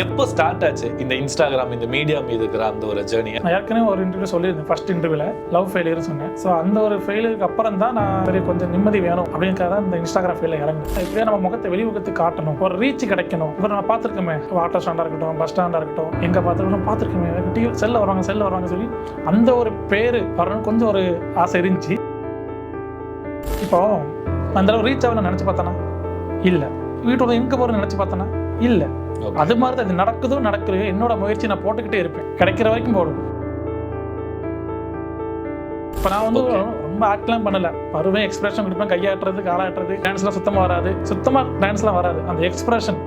எப்போ ஸ்டார்ட் ஆச்சு இந்த இன்ஸ்டாகிராம் இந்த மீடியா மீது இருக்கிற அந்த ஒரு ஜேர்னி நான் ஏற்கனவே ஒரு இன்டர்வியூ சொல்லியிருந்தேன் ஃபர்ஸ்ட் இன்டர்வியூல லவ் ஃபெயிலியர் சொன்னேன். ஸோ அந்த ஒரு ஃபெயிலியருக்கு அப்புறம் தான் நான் சரி கொஞ்சம் நிம்மதி வேணும் அப்படிங்கிறத தான் இந்த இன்ஸ்டாகிராம் ஃபெயில இறங்குது இப்படியே நம்ம முகத்தை வெளிமுகத்துக்கு காட்டணும். ஒரு ரீச் கிடைக்கணும். இப்போ நான் பார்த்துருக்கோமே. ஆட்டோ ஸ்டாண்டாக இருக்கட்டும் பஸ் ஸ்டாண்டாக இருக்கட்டும் எங்கே பார்த்துருக்கோம். பார்த்துருக்கோமே டிவி செல்ல வருவாங்க செல்ல வருவாங்க சொல்லி அந்த ஒரு பேர் வரணும்னு கொஞ்சம் ஒரு ஆசை இருந்துச்சு. இப்போ அந்த அளவு ரீச் ஆகணும்னு நினச்சி பார்த்தேன்னா இல்லை. வீட்டோட இன்கம் வரும் நினச்சி பார்த்தேன்னா இல்லை. அது மாதிரி தான் இது நடக்குதோ நடக்கலையோ என்னோட முயற்சி நான் போட்டுக்கிட்டே இருப்பேன். கிடைக்கிற வரைக்கும் போடுவேன் இப்போ நான் வந்து. ரொம்ப ஆக்ட்லாம் பண்ணல. வருவேன் எக்ஸ்பிரஷன் கொடுப்பேன் கையாட்டுறது காலாட்டுறது டான்ஸ்லாம் சுத்தமாக வராது. சுத்தமாக டான்ஸ்லாம் வராது. அந்த எக்ஸ்பிரஷன்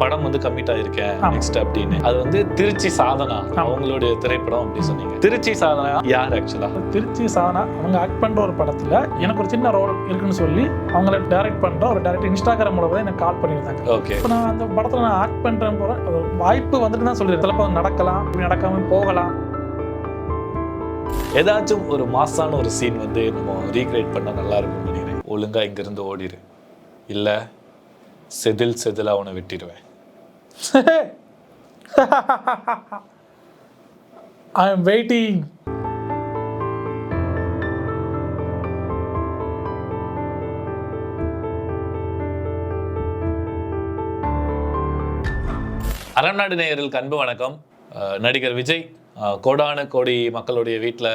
படம் வந்து கமிட் ஆயிருக்கேன். நெக்ஸ்ட் அப்படின்னு. அது வந்து திருச்சி சாதனா. அவங்களுடைய திரைப்படம் அப்படி சொன்னீங்க. திருச்சி சாதனா யார் ஆக்சுவலா திருச்சி சாதனா அவங்க ஆக்ட் பண்ணுற ஒரு படத்தில் எனக்கு ஒரு சின்ன ரோல் இருக்குன்னு சொல்லி அவங்கள டைரக்ட் பண்ணுற ஒரு டேரக்டர் இன்ஸ்டாகிராம் மூலம் எனக்கு கால் பண்ணியிருந்தாங்க. ஓகே இப்போ நான் அந்த படத்தில் நான் ஆக்ட் பண்ணுறேன் போகிறேன் அது வாய்ப்பு வந்துட்டு தான் சொல்லிடுறேன் சிலப்போ நடக்கலாம் நடக்காம போகலாம். ஏதாச்சும் ஒரு மாசான ஒரு சீன் வந்து நம்ம ரீக்ரியேட் பண்ணா நல்லா இருக்கும் நினைக்கிறேன். ஒழுங்கா இங்க இருந்து ஓடிடு இல்ல செதில் செதிலா அவனை வெட்டிடுவேன் ஐ எம் வெயிட்டிங் அறநாடு நேயர்களுக்கு அன்பு வணக்கம். நடிகர் விஜய் கோடான கோடி மக்களுடைய வீட்டில்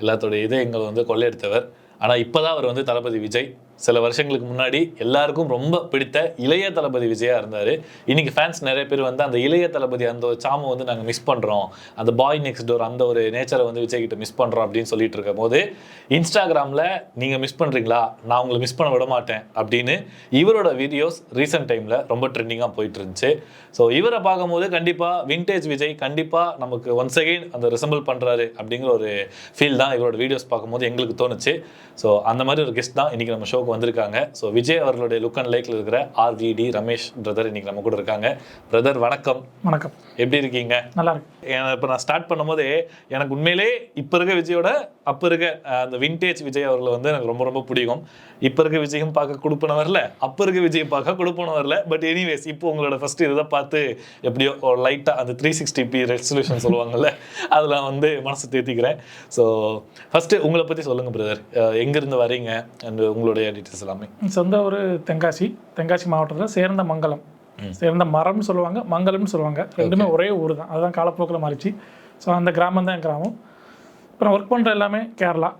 எல்லாத்துடைய இதயங்கள் வந்து கொள்ளையடித்தவர். ஆனால் இப்போதான் அவர் வந்து தளபதி விஜய். சில வருஷங்களுக்கு முன்னாடி எல்லாருக்கும் ரொம்ப பிடித்த இளைய தளபதி விஜயா இருந்தார். இன்னைக்கு ஃபேன்ஸ் நிறைய பேர் வந்து அந்த இளைய தளபதி அந்த ஒரு சாமை வந்து நாங்கள் மிஸ் பண்ணுறோம் அந்த பாய் நெக்ஸ்ட் டோர் அந்த ஒரு நேச்சரை வந்து விஜய் கிட்ட மிஸ் பண்ணுறோம் அப்படின்னு சொல்லிட்டு இருக்கும் போது இன்ஸ்டாகிராமில் நீங்கள் மிஸ் பண்ணுறீங்களா நான் உங்களை மிஸ் பண்ண விட மாட்டேன் அப்படின்னு இவரோட வீடியோஸ் ரீசெண்ட் டைமில் ரொம்ப ட்ரெண்டிங்காக போயிட்டு இருந்துச்சு ஸோ இவரை பார்க்கும்போது கண்டிப்பாக விண்டேஜ் விஜய் கண்டிப்பாக நமக்கு ஒன்ஸ் அகெயின் அந்த ரிசம்பிள் பண்ணுறாரு அப்படிங்கிற ஒரு ஃபீல் தான் இவரோட வீடியோஸ் பார்க்கும்போது எங்களுக்கு தோணுச்சு. ஸோ அந்த மாதிரி ஒரு கெஸ்ட் தான் இன்றைக்கி நம்ம ஷோக்கு வந்திருக்காங்க. ஸோ விஜய் அவர்களுடைய லுக் அண்ட் லைக்ல இருக்கிற ஆர்விடி ரமேஷ் பிரதர் இன்னைக்கு நம்ம கூட இருக்காங்க. பிரதர் வணக்கம். வணக்கம். எப்படி இருக்கீங்க? நல்லா இருக்கு. இப்போ நான் ஸ்டார்ட் பண்ணும்போதே எனக்கு உண்மையிலே இப்போ இருக்க விஜயோட அப்போ இருக்க அந்த விண்டேஜ் விஜய் அவர்களை வந்து எனக்கு ரொம்ப ரொம்ப பிடிக்கும். இப்போ இருக்க விஜயும் பார்க்க கொடுப்பன வரல. அப்போ இருக்க விஜய் பார்க்க கொடுப்பன வரல. பட் எனிவேஸ் இப்போ உங்களோட ஃபர்ஸ்ட் இதை பார்த்து எப்படியோ லைட்டாக அந்த த்ரீ சிக்ஸ்டி பி ரெசல்யூஷன் சொல்லுவாங்கல்ல அதில் வந்து மனசு தேத்திக்கிறேன். ஸோ ஃபஸ்ட்டு உங்களை பற்றி சொல்லுங்கள் பிரதர் எங்கேருந்து வரீங்க அண்ட் உங்களுடைய டீட்டெயில்ஸ் எல்லாமே. சொந்த ஊர் தென்காசி. தென்காசி மாவட்டத்தில் சேர்ந்த மங்கலம். சேர்ந்த மரம்னு சொல்லுவாங்க மங்கலம்னு சொல்லுவாங்க. ரெண்டுமே ஒரே ஊர் தான் அதுதான் காலப்போக்கில் மாறிச்சு. ஸோ அந்த கிராமம் தான் என் கிராமம். நான் ஒர்க் பண்ணுற எல்லாமே கேரளா.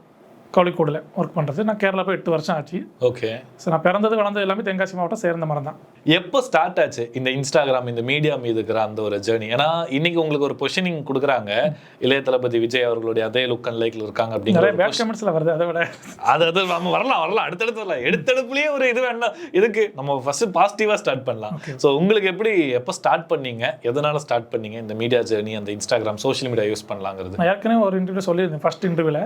கோழிக்கோடில் ஒர்க் பண்ணுறது நான் கேரளா போய் எட்டு வருஷம் ஆச்சு. ஓகே. ஸோ நான் பிறந்தது வளர்ந்தது எல்லாமே தென்காசி மாவட்டம் சேர்ந்த மரம் தான். எப்போ ஸ்டார்ட் ஆச்சு இந்த இன்ஸ்டாகிராம் இந்த மீடியா மீது இருக்கிற அந்த ஒரு ஜேர்னி ஏன்னா இன்னைக்கு உங்களுக்கு ஒரு பொசிஷனிங் கொடுக்குறாங்க. இளைய தளபதி விஜய் அவர்களுடைய அதே லுக் அண்ட் லைக்ல இருக்காங்க நிறைய அப்படிங்கிற பேக் கமெண்ட்ஸில் வருது அதை விட. அது அது நம்ம வரலாம் வரலாம். அடுத்தடுத்து வரலாம். எடுத்தடுப்புலயே ஒரு இது வேண்டாம் இதுக்கு நம்ம ஃபர்ஸ்ட் பாசிட்டிவா ஸ்டார்ட் பண்ணலாம். ஸோ உங்களுக்கு எப்படி எப்போ ஸ்டார்ட் பண்ணீங்க? எதனால ஸ்டார்ட் பண்ணீங்க? இந்த மீடியா ஜேர்னி அந்த இன்ஸ்டாகிராம் சோஷியல் மீடியா யூஸ் பண்ணலாங்கிறது. நான் ஏற்கனவே ஒரு இன்டர்வியூ சொல்லியிருந்தேன் ஃபர்ஸ்ட் இன்டர்வியூவில்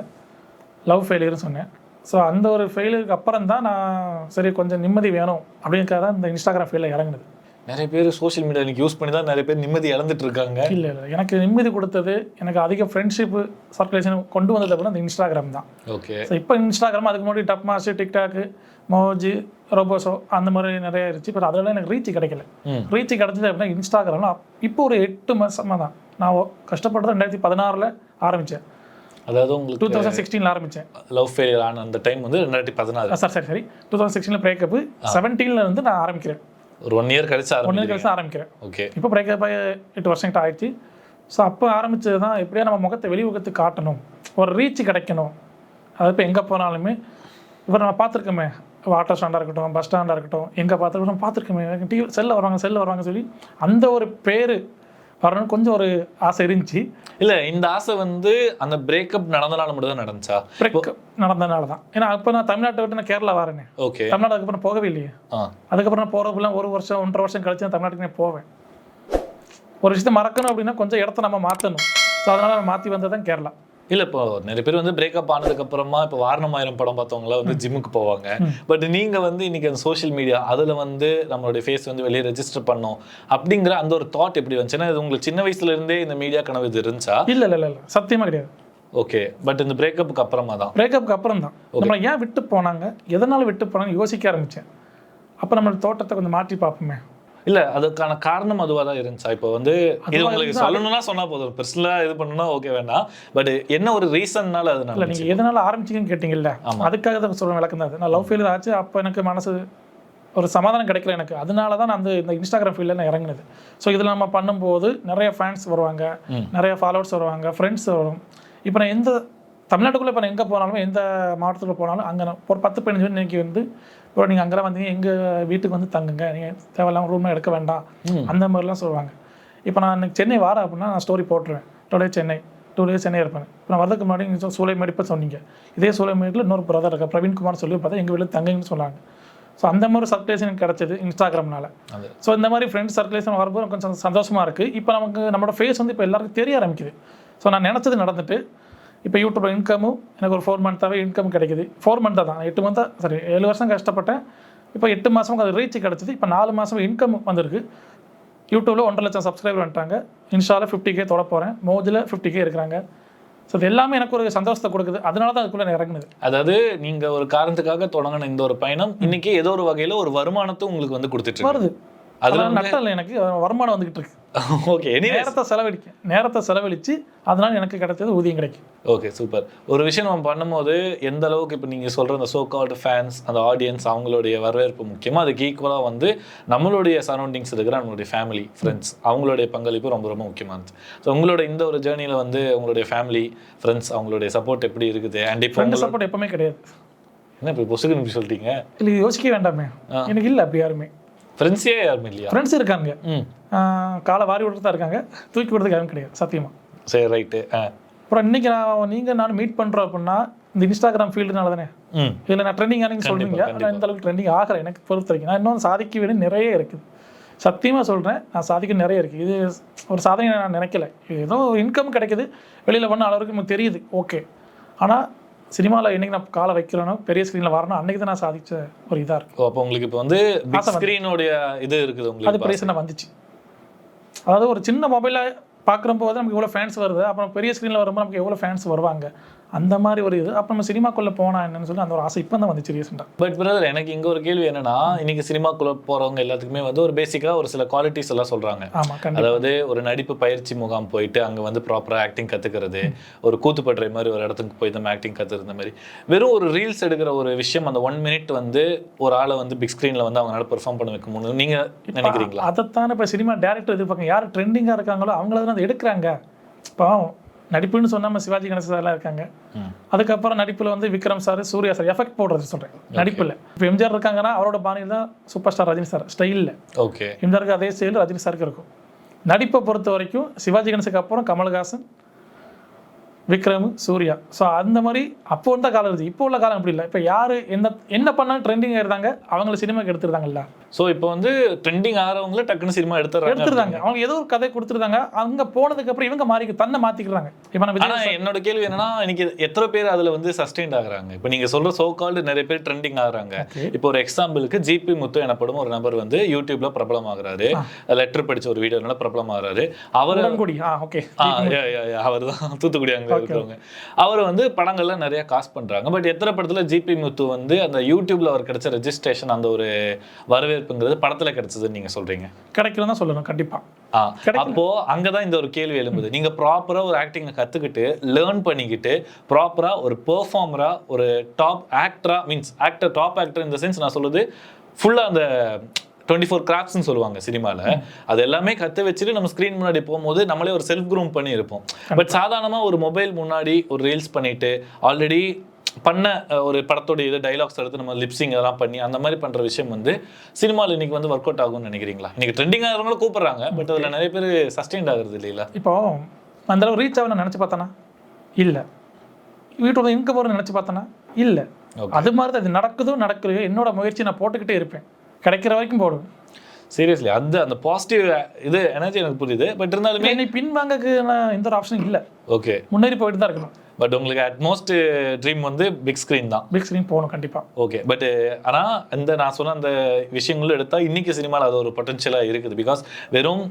லவ் ஃபெயிலியர்னு சொன்னேன். ஸோ அந்த ஒரு ஃபெயிலியருக்கு அப்புறம் தான் நான் சரி கொஞ்சம் நிம்மதி வேணும் அப்படிங்கிறத தான் இந்த இன்ஸ்டாகிராம் ஃபெயிலில் இறங்குனது. நிறைய பேர் சோஷியல் மீடியா இன்னைக்கு யூஸ் பண்ணி தான் நிறைய பேர் நிம்மதி இழந்துட்டு இருக்காங்க. இல்லை இல்லை. எனக்கு நிம்மதி கொடுத்தது எனக்கு அதிக ஃப்ரெண்ட்ஷிப்பு சர்க்குலேஷன் கொண்டு வந்தது அப்படின்னா அந்த இன்ஸ்டாகிராம் தான். ஓகே ஸோ இப்போ இன்ஸ்டாகிராம் அதுக்கு முன்னாடி டப் மாஸ்டர் டிக்டாக்கு மோஜி ரோபோசோ அந்த மாதிரி நிறைய இருந்துச்சு. பட் அதெல்லாம் எனக்கு ரீச் கிடைக்கல. ரீச் கிடைச்சது அப்படின்னா இன்ஸ்டாகிராமில் இப்போ ஒரு எட்டு மாதமாக தான் நான் கஷ்டப்பட்டது ரெண்டாயிரத்தி பதினாறில் ஆரம்பித்தேன் அதாவது டூ உங்களுக்கு தௌசண்ட் சிக்ஸ்டீனில் ஆரம்பித்தேன் லவ் ஃபெயிலியர் ஆன அந்த டைம் வந்து ரெண்டாயிரத்தி பதினாறு. சார் சரி. சரி டூ தௌசண்ட் சிக்ஸ்டீனில் பிரேக்கப் செவன்டீனில் வந்து நான் ஆரம்பிக்கிறேன். ஒரு ஒன் இயர் கழிச்சு ஒன் இயர் கழிச்சு ஆரம்பிக்கிறேன். ஓகே இப்போ பிரேக்கப் ஆகி எட்டு வருஷம் கிட்ட ஆயிடுச்சு. ஸோ அப்போ ஆரம்பிச்சது தான் எப்படியா நம்ம முகத்தை வெளிமுகத்துக்கு காட்டணும். ஒரு ரீச் கிடைக்கணும். அது இப்போ எங்கே போனாலுமே இப்போ நம்ம பார்த்துருக்கோமே ஆட்டோ ஸ்டாண்டாக இருக்கட்டும் பஸ் ஸ்டாண்டாக இருக்கட்டும் எங்கே பார்த்துருக்கோம். பார்த்துருக்கோமே டிவி செல்ல வருவாங்க செல்ல வருவாங்க சொல்லி அந்த ஒரு பேர் வரணும்னு கொஞ்சம் ஒரு ஆசை இருந்துச்சு. இல்ல இந்த ஆசை வந்து அந்த பிரேக்கப் நடந்தனால மட்டும் தான் நடந்துச்சா? பிரேக்கப் நடந்ததுனால தான். ஏன்னா இப்போ நான் தமிழ்நாட்டை விட்டு நான் கேரளா வரேனே. ஓகே தமிழ்நாடு அதுக்கப்புறம் போகவே இல்லையே. அதுக்கப்புறம் நான் போகிறப்பெல்லாம் ஒரு வருஷம் ஒன்றரை வருஷம் கழிச்சு நான் தமிழ்நாட்டுக்கு நான் போவேன். ஒரு விஷயத்தை மறக்கணும் அப்படின்னா கொஞ்சம் இடத்த நம்ம மாற்றணும் ஸோ அதனால் நான் மாற்றி வந்தது தான் கேரளா. இல்ல இப்போ நிறைய பேர் வந்து பிரேக்கப் ஆனதுக்கு அப்புறமா இப்போ வாரணமாயிரம் படம் பார்த்தவங்கள வந்து ஜிம்முக்கு போவாங்க. பட் நீங்க வந்து இன்னைக்கு அந்த சோஷியல் மீடியா அதுல வந்து நம்மளுடைய ஃபேஸ் வந்து வெளியே ரெஜிஸ்டர் பண்ணோம் அப்படிங்கிற அந்த ஒரு தாட் எப்படி வந்துச்சு? ஏன்னா இது உங்களுக்கு சின்ன வயசுல இருந்தே இந்த மீடியா கனவு இது இருந்துச்சா? இல்லை இல்லை இல்லை சத்தியமாக கிடையாது. ஓகே பட் இந்த பிரேக்கப்புக்கு அப்புறமா தான்? பிரேக்கப்புக்கு அப்புறம் தான். நம்மளை ஏன் விட்டு போனாங்க? எதனால் விட்டு போனாங்க யோசிக்க ஆரம்பித்தேன் அப்போ நம்ம தோட்டத்தை கொஞ்சம் மாற்றி பார்ப்போமே. இல்ல அதுக்கான காரணம் அதுவா தான் இருந்துச்சா? இப்போ வந்து இது உங்களுக்கு சொல்லணும்னா சொன்னா போதும். பெர்சனலா இது பண்ணணும்னா ஓகே வேண்டாம். பட் என்ன ஒரு ரீசன்னால அது இல்லை நீங்கள் எதனால ஆரம்பிச்சீங்கன்னு கேட்டிங்கல்ல. அதுக்காக தான் சொல்ல விளக்கம் தான். அது. நான் லவ் ஃபெயிலியர் ஆச்சு அப்போ எனக்கு மனசு ஒரு சமாதானம் கிடைக்கல எனக்கு. அதனால தான் நான் அந்த இந்த இன்ஸ்டாகிராம் ஃபீல்டில் நான் இறங்குனது. ஸோ இதில் நம்ம பண்ணும்போது நிறைய ஃபேன்ஸ் வருவாங்க. நிறைய ஃபாலோவர்ஸ் வருவாங்க ஃப்ரெண்ட்ஸ் வரும். இப்போ நான் எந்த தமிழ்நாட்டுக்குள்ளே இப்போ நான் எங்கே போனாலும் எந்த மாவட்டத்தில் போனாலும் அங்கே நான் ஒரு பத்து பதினஞ்சு பேர் இன்னைக்கு வந்து இப்போ நீங்கள் அங்கெல்லாம் வந்தீங்க எங்கள் வீட்டுக்கு வந்து தங்குங்க. நீங்கள் தேவையில்லாம ரூம்லாம் எடுக்க வேண்டாம். அந்த மாதிரிலாம் சொல்லுவாங்க. இப்போ நான் இன்னைக்கு சென்னை வரேன் அப்படின்னா நான் ஸ்டோரி போட்டுருவேன். Today Chennai two days Chennai இருப்பேன். இப்போ நான் வரதுக்கு முன்னாடி நீங்கள் சூளைமேடு இப்போ சொன்னீங்க. இதே சூளைமேடில் இன்னொரு பிரதர் இருக்கா பிரவீன்குமார் சொல்லி பார்த்தா எங்கள் வீட்டில் தங்குங்கன்னு சொன்னாங்க. ஸோ அந்த மாதிரி சர்க்குலேஷன் எனக்கு கிடச்சிது இன்ஸ்டாகிராம்னால ஸோ இந்த மாதிரி ஃப்ரெண்ட்ஸ் சர்க்குலேஷன் வரும்போது எனக்கு கொஞ்சம் சந்தோஷமாக இருக்குது இப்போ நமக்கு நம்மளோட ஃபேஸ் வந்து இப்போ எல்லாருக்கும் தெரிய ஆரம்பிக்குது. ஸோ நான் நினச்சது நடந்துட்டு இப்போ யூடியூப்ல இன்கமும் எனக்கு ஒரு ஃபோர் மந்த்தாகவே இன்கம் கிடைக்குது. ஃபோர் மந்த்தாக தான். எட்டு மந்த்தாக சரி ஏழு வருஷம் கஷ்டப்பட்டேன். இப்போ எட்டு மாதமுக்கு அது ரீச் கிடச்சிது. இப்போ நாலு மாதம் இன்கம் வந்திருக்கு. யூடியூப்பில் ஒன்றரை லட்சம் சப்ஸ்கிரைபர் வந்துட்டாங்க. இன்ஸ்டாவில் ஃபிஃப்டி கே தொட போகிறேன் மோஜில் ஃபிஃப்டி கே இருக்கிறாங்க. ஸோ இது எல்லாமே எனக்கு ஒரு சந்தோஷத்தை கொடுக்குது. அதனால தான் அதுக்குள்ளே நான் இறங்குனது. அதாவது நீங்க ஒரு காரணத்துக்காக தொடங்கின இந்த ஒரு பயணம் இன்னைக்கு ஏதோ ஒரு வகையில ஒரு வருமானத்தை உங்களுக்கு வந்து கொடுத்துட்டு வருது. அதுல இல்லை எனக்கு வருமானம் வந்துகிட்டு இருக்கு ஓகே நேரத்தை செலவழிக்க நேரத்தை செலவழித்து அதனால எனக்கு கிடைச்சது ஊதியம் கிடைக்கும். ஓகே சூப்பர் ஒரு விஷயம் நம்ம பண்ணும்போது எந்த அளவுக்கு இப்போ நீங்கள் சொல்கிற அந்த சோ கால்டு ஃபேன்ஸ் அந்த ஆடியன்ஸ் அவங்களுடைய வரவேற்பு முக்கியமாக அதுக்கு ஈக்குவலாக வந்து நம்மளுடைய சரௌண்டிங்ஸ் இருக்கிற நம்மளுடைய ஃபேமிலி ஃப்ரெண்ட்ஸ் அவங்களுடைய பங்களிப்பு ரொம்ப ரொம்ப முக்கியமானது ஸோ உங்களோட இந்த ஒரு ஜேர்னியில் வந்து உங்களுடைய ஃபேமிலி ஃப்ரெண்ட்ஸ் அவங்களுடைய சப்போர்ட் எப்படி இருக்குது? அண்ட் இப்போ சப்போர்ட் எப்பவுமே கிடையாது. என்ன இப்போ இப்படி சொல்லிட்டீங்க? இல்லை யோசிக்க வேண்டாமே. எனக்கு இல்லை அப்படி யாருமே. ஃப்ரெண்ட்ஸே யாருமே இல்லையா? ஃப்ரெண்ட்ஸ் இருக்காங்க. காலை வாரி விட்டுட்டு தான் இருக்காங்க. தூக்கி விடுறதுக்கு யாரும் கிடையாது சத்தியமா. சரி ரைட்டு. அப்புறம் இன்னைக்கு நான் நீங்கள் நான் மீட் பண்ணுறோம் அப்படின்னா இந்த இன்ஸ்டாகிராம் ஃபீல்டுனால தானே? இதில் நான் ட்ரெண்டிங் ஆனீங்க சொல்றீங்க? ஆனால் இந்த அளவுக்கு ட்ரெண்டிங் ஆகிறேன் எனக்கு பொறுத்த வரைக்கும். நான் இன்னும் சாதிக்க வேண்டிய நிறைய இருக்குது சத்தியமாக சொல்கிறேன் நான் சாதிக்க நிறைய இருக்குது இது ஒரு சாதனை நான் நினைக்கல. ஏதோ இன்கம் கிடைக்குது வெளியில் பண்ண அளவுக்கு நமக்கு தெரியுது. ஓகே ஆனால் சினிமாவில் என்னைக்கு நான் காலை வைக்கிறேனோ பெரிய ஸ்க்ரீனில் வரணும் அன்னைக்கு தான் நான் சாதிச்ச ஒரு இதாக இருக்குது ஓ அப்போ உங்களுக்கு இப்போ வந்து ஸ்க்ரீனுடைய இது இருக்குது அது உங்களுக்கு பிரச்சனை வந்துச்சு. அதாவது ஒரு சின்ன மொபைலை பார்க்குற போது நமக்கு எவ்வளோ ஃபேன்ஸ் வருது. அப்புறம் பெரிய ஸ்க்ரீனில் வரும்போது நமக்கு எவ்வளோ ஃபேன்ஸ் வருவாங்க? அந்த மாதிரி ஒரு இது. அப்போ நம்ம சினிமாக்குள்ளே போனா என்னன்னு சொல்லி அந்த ஒரு ஆசை இப்போ தான் வந்துச்சு ரீசெண்டாக பட் பிரதர் எனக்கு இங்க ஒரு கேள்வி என்னன்னா இன்னைக்கு சினிமாக்குள்ள போறவங்க எல்லாத்துக்குமே வந்து ஒரு பேசிக்கா ஒரு சில குவாலிட்டிஸ் எல்லாம் கண்டிப்பாக அதாவது ஒரு நடிப்பு பயிற்சி முகாம் போயிட்டு அங்க வந்து ப்ராப்பரா ஆக்டிங் கத்துக்கிறது ஒரு கூத்துப்படுற மாதிரி ஒரு இடத்துக்கு போய் நம்ம ஆக்டிங் கத்துறது மாதிரி. வெறும் ஒரு ரீல்ஸ் எடுக்கிற ஒரு விஷயம் அந்த ஒன் மினிட் வந்து ஒரு ஆளை வந்து பிக் ஸ்கிரீன்ல வந்து அவங்களால பெர்ஃபார்ம் பண்ண வைக்க முடியும் நீங்க நினைக்கிறீங்களா? அதைத்தான் இப்போ சினிமா டேரக்டர் எதிர்பார்க்க யார் ட்ரெண்டிங்காக இருக்காங்களோ அவங்கள தான் அதை எடுக்கிறாங்க. இப்போ நடிப்புன்னு சொன்னா நம்ம சிவாஜி கணேசன் சார்லாம் இருக்காங்க. அதுக்கப்புறம் நடிப்புல வந்து Vikram sir Suriya sir effect போடுறது சொல்றேன் நடிப்புல. இப்போ எம்ஜிஆர் இருக்காங்கன்னா அவரோட பாணியில் தான் சூப்பர் ஸ்டார் ரஜினி சார் ஸ்டைலில் ஓகே. எம்ஜிஆருக்கு அதே ஸ்டைல் ரஜினி சாருக்கு இருக்கும். நடிப்பை பொறுத்த வரைக்கும் சிவாஜி கணேசுக்கு அப்புறம் கமல்ஹாசன் விக்ரம் சூர்யா. ஸோ அந்த மாதிரி அப்போ இருந்த காலம் இருக்குது இப்போ உள்ள காலம் அப்படி இல்லை. இப்போ யார் என்ன என்ன பண்ணாலும் ட்ரெண்டிங் ஆயிருந்தாங்க அவங்கள சினிமாக்கு எடுத்துருந்தாங்கல்ல சோ இப்போ வந்து ட்ரெண்டிங் ஆகிறவங்கள டக்குன்னு சினிமா எடுத்துறாங்க எடுத்துருந்தாங்க அவங்க ஏதோ ஒரு கதை கொடுத்துருந்தாங்க அங்கே போனதுக்கு அப்புறம் இவங்க மாறி தன்னை மாற்றிக்கிறாங்க இப்போ நம்ம என்னோட கேள்வி என்னன்னா இன்னைக்கு எத்தனை பேர் அதுல வந்து சஸ்டெயின்ட் ஆகுறாங்க? இப்போ நீங்க சொல்ற சோ கால்டு நிறைய பேர் ட்ரெண்டிங் ஆகுறாங்க. இப்போ ஒரு எக்ஸாம்பிளுக்கு ஜிபி முத்து எனப்படும் ஒரு நபர் வந்து யூடியூப்ல பிரபலம் ஆகுறாரு லெட்டர் படிச்ச ஒரு வீடியோனால பிரபலம் ஆகுறாரு அவர் ஓகே. அவர் தான் தூத்துக்குடி அங்க இருக்கிறவங்க அவர் வந்து படங்கள்ல நிறைய காசு பண்றாங்க. பட் எத்தனை படத்துல ஜிபி முத்து வந்து அந்த யூடியூப்ல அவர் கிடைச்ச ரெஜிஸ்ட்ரேஷன் அந்த ஒரு வரவேற்புங்கிறது படத்துல கிடைச்சதுன்னு நீங்க சொல்றீங்க? கிடைக்கல தான் சொல்லணும் கண்டிப்பா. அப்போ அங்கதான் இந்த ஒரு கேள்வி எழும்புது. நீங்க ப்ராப்பரா ஒரு ஆக்டிங்க கத்துக்கிட்டு லேர்ன் பண்ணிக்கிட்டு ப்ராப்பரா ஒரு பெர்ஃபார்மரா ஒரு டாப் ஆக்டரா மீன்ஸ் ஆக்டர் டாப் ஆக்டர் இந்த சென்ஸ் நான் சொல்றது ஃபுல்லா அந்த டுவெண்ட்டி ஃபோர் கிராஃப்ட்ஸ்னு சொல்லுவாங்க சினிமாவில் அது எல்லாமே கற்று வச்சுட்டு நம்ம ஸ்க்ரீன் முன்னாடி போகும்போது நம்மளே ஒரு செல்ஃப் க்ரூம் பண்ணி இருப்போம் பட் சாதாரணமாக ஒரு மொபைல் முன்னாடி ஒரு ரீல்ஸ் பண்ணிட்டு ஆல்ரெடி பண்ண ஒரு படத்தோட இது டைலாக்ஸ் எடுத்து நம்ம லிப்சிங் அதெல்லாம் பண்ணி அந்த மாதிரி பண்ற விஷயம் வந்து சினிமாவில் இன்னைக்கு வந்து ஒர்க் அவுட் ஆகும்னு நினைக்கிறீங்களா? இன்னைக்கு ட்ரெண்டிங் ஆகிறவங்களும் கூப்பிடுறாங்க பட் அதுல நிறைய பேர் சஸ்டெயின்ட் ஆகுறது இல்லைங்களா இப்போ அந்த அளவு ரீச் ஆகணும்னு நினச்சி பார்த்தானா? இல்லை. வீட்டோட இன்கம் வரும்னு நினச்சி பார்த்தானா? இல்லை. அது மாதிரி தான் இது நடக்குதோ நடக்கலையோ என்னோட முயற்சி நான் போட்டுக்கிட்டே இருப்பேன். கிடைக்கிற வரைக்கும் போடுவேன் சீரியஸ்லி அந்த அந்த பாசிட்டிவ் இது எனர்ஜி எனக்கு புரியுது. பட் இருந்தாலுமே என்னை பின்வாங்கக்கு எந்த ஒரு ஆப்ஷனும் இல்லை. ஓகே முன்னேறி போயிட்டு தான் இருக்கணும். பட் உங்களுக்கு அட்மோஸ்ட் ட்ரீம் வந்து பிக் ஸ்க்ரீன் தான். பிக் ஸ்க்ரீன் போகணும் கண்டிப்பாக ஓகே பட் ஆனா அந்த நான் சொன்ன அந்த விஷயங்களும் எடுத்தா இன்னைக்கு சினிமாவில் அது ஒரு பொட்டன்ஷியலா இருக்குது. பிகாஸ் வெறும்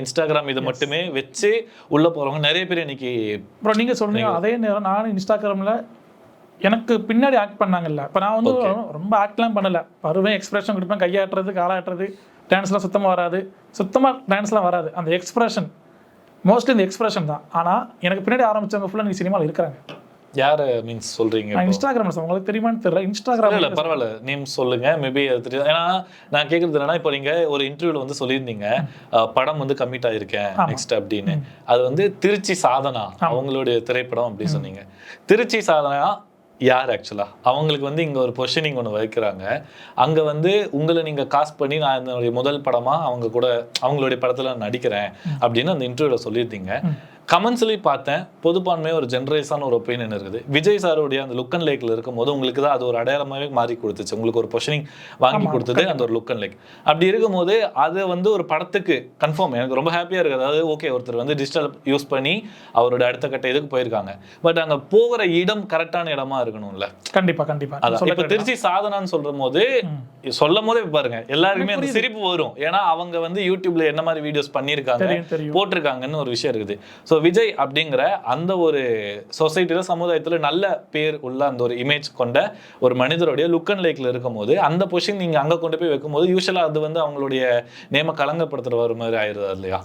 இன்ஸ்டாகிராம் இதை மட்டுமே வச்சு உள்ள போறவங்க நிறைய பேர் இன்னைக்கு அப்புறம் நீங்கள் சொல்றீங்க அதே நேரம் நானும் இன்ஸ்டாகிராமில் எனக்கு பின்னாடி ஆக்ட் பண்ணாங்கல்ல. இப்போ நான் வந்து ரொம்ப ஆக்ட்லாம் பண்ணல. வருவேன் எக்ஸ்பிரஷன் கொடுப்பேன் கையாட்டுறது காலாட்டுறது டான்ஸ்லாம் சுத்தமாக வராது. சுத்தமாக டான்ஸ்லாம் வராது. அந்த எக்ஸ்பிரஷன் மோஸ்ட்லி இந்த எக்ஸ்பிரஷன் தான். ஆனால் எனக்கு பின்னாடி ஆரம்பிச்சவங்க ஃபுல்லாக நீங்கள் சினிமாவில் இருக்கிறாங்க. யாரு மீன்ஸ் சொல்றீங்க நான் இன்ஸ்டாகிராம் உங்களுக்கு தெரியுமான்னு தெரியல. இன்ஸ்டாகிராம் இல்ல பரவாயில்ல. நேம் சொல்லுங்க. மேபி அது தெரியும் ஏன்னா நான் கேக்குறது என்னன்னா இப்போ நீங்க ஒரு இன்டர்வியூல வந்து சொல்லியிருந்தீங்க. படம் வந்து கமிட் ஆயிருக்கேன் நெக்ஸ்ட் அப்படின்னு. அது வந்து திருச்சி சாதனா அவங்களுடைய திரைப்படம் அப்படி சொன்னீங்க. திருச்சி சாதனா யார் ஆக்சுவலா அவங்களுக்கு வந்து இங்க ஒரு பொசிஷனிங் ஒன்று வைக்கிறாங்க. அங்க வந்து உங்களை நீங்க காஸ்ட் பண்ணி நான் என்னுடைய முதல் படமா அவங்க கூட அவங்களுடைய படத்துல நான் நடிக்கிறேன் அப்படின்னு அந்த இன்டர்வியூல சொல்லியிருந்தீங்க. கமெண்ட்ஸ்லயும் பார்த்தேன். பொதுப்பான்மையாக ஒரு ஜென்ரேஷனான ஒரு ஒப்பீனியன் இருக்குது. விஜய் சாருடைய அந்த லுக் அண்ட் லேக்ல இருக்கும்போது உங்களுக்கு தான் அது ஒரு அடையாளமாவே மாறி கொடுத்துச்சு. உங்களுக்கு ஒரு பொசிஷனிங் வாங்கி கொடுத்தது அந்த ஒரு லுக் அண்ட் லேக் அப்படி இருக்கும்போது அது வந்து ஒரு படத்துக்கு கன்ஃபார்ம் எனக்கு ரொம்ப ஹாப்பியா இருக்கு அதாவது ஓகே ஒருத்தர் வந்து டிஜிட்டல் யூஸ் பண்ணி அவரோட அடுத்த கட்ட இதுக்கு போயிருக்காங்க. பட் அங்க போகிற இடம் கரெக்டான இடமா இருக்கணும்ல. கண்டிப்பா கண்டிப்பா. அதான். இப்ப திருச்சி சாதனான்னு சொல்ற போது சொல்லும் போதே பாருங்க எல்லாருக்குமே அந்த சிரிப்பு வரும். ஏன்னா அவங்க வந்து யூடியூப்ல என்ன மாதிரி வீடியோஸ் பண்ணியிருக்காங்க போட்டிருக்காங்கன்னு ஒரு விஷயம் இருக்குது. ஸோ விஜய் அப்படிங்கிற அந்த ஒரு சொசைட்டில சமுதாயத்துல நல்ல பேர் உள்ள அந்த ஒரு இமேஜ் கொண்ட ஒரு மனிதருடைய லுக் அண்ட் லேக்ல இருக்கும்போது அந்த பொசிஷன் நீங்க அங்க கொண்டு போய் வைக்கும்போது யூஸ்வலா அது வந்து அவங்களுடைய நேம கலங்கப்படுத்துற வர மாதிரி ஆயிருதா இல்லையா?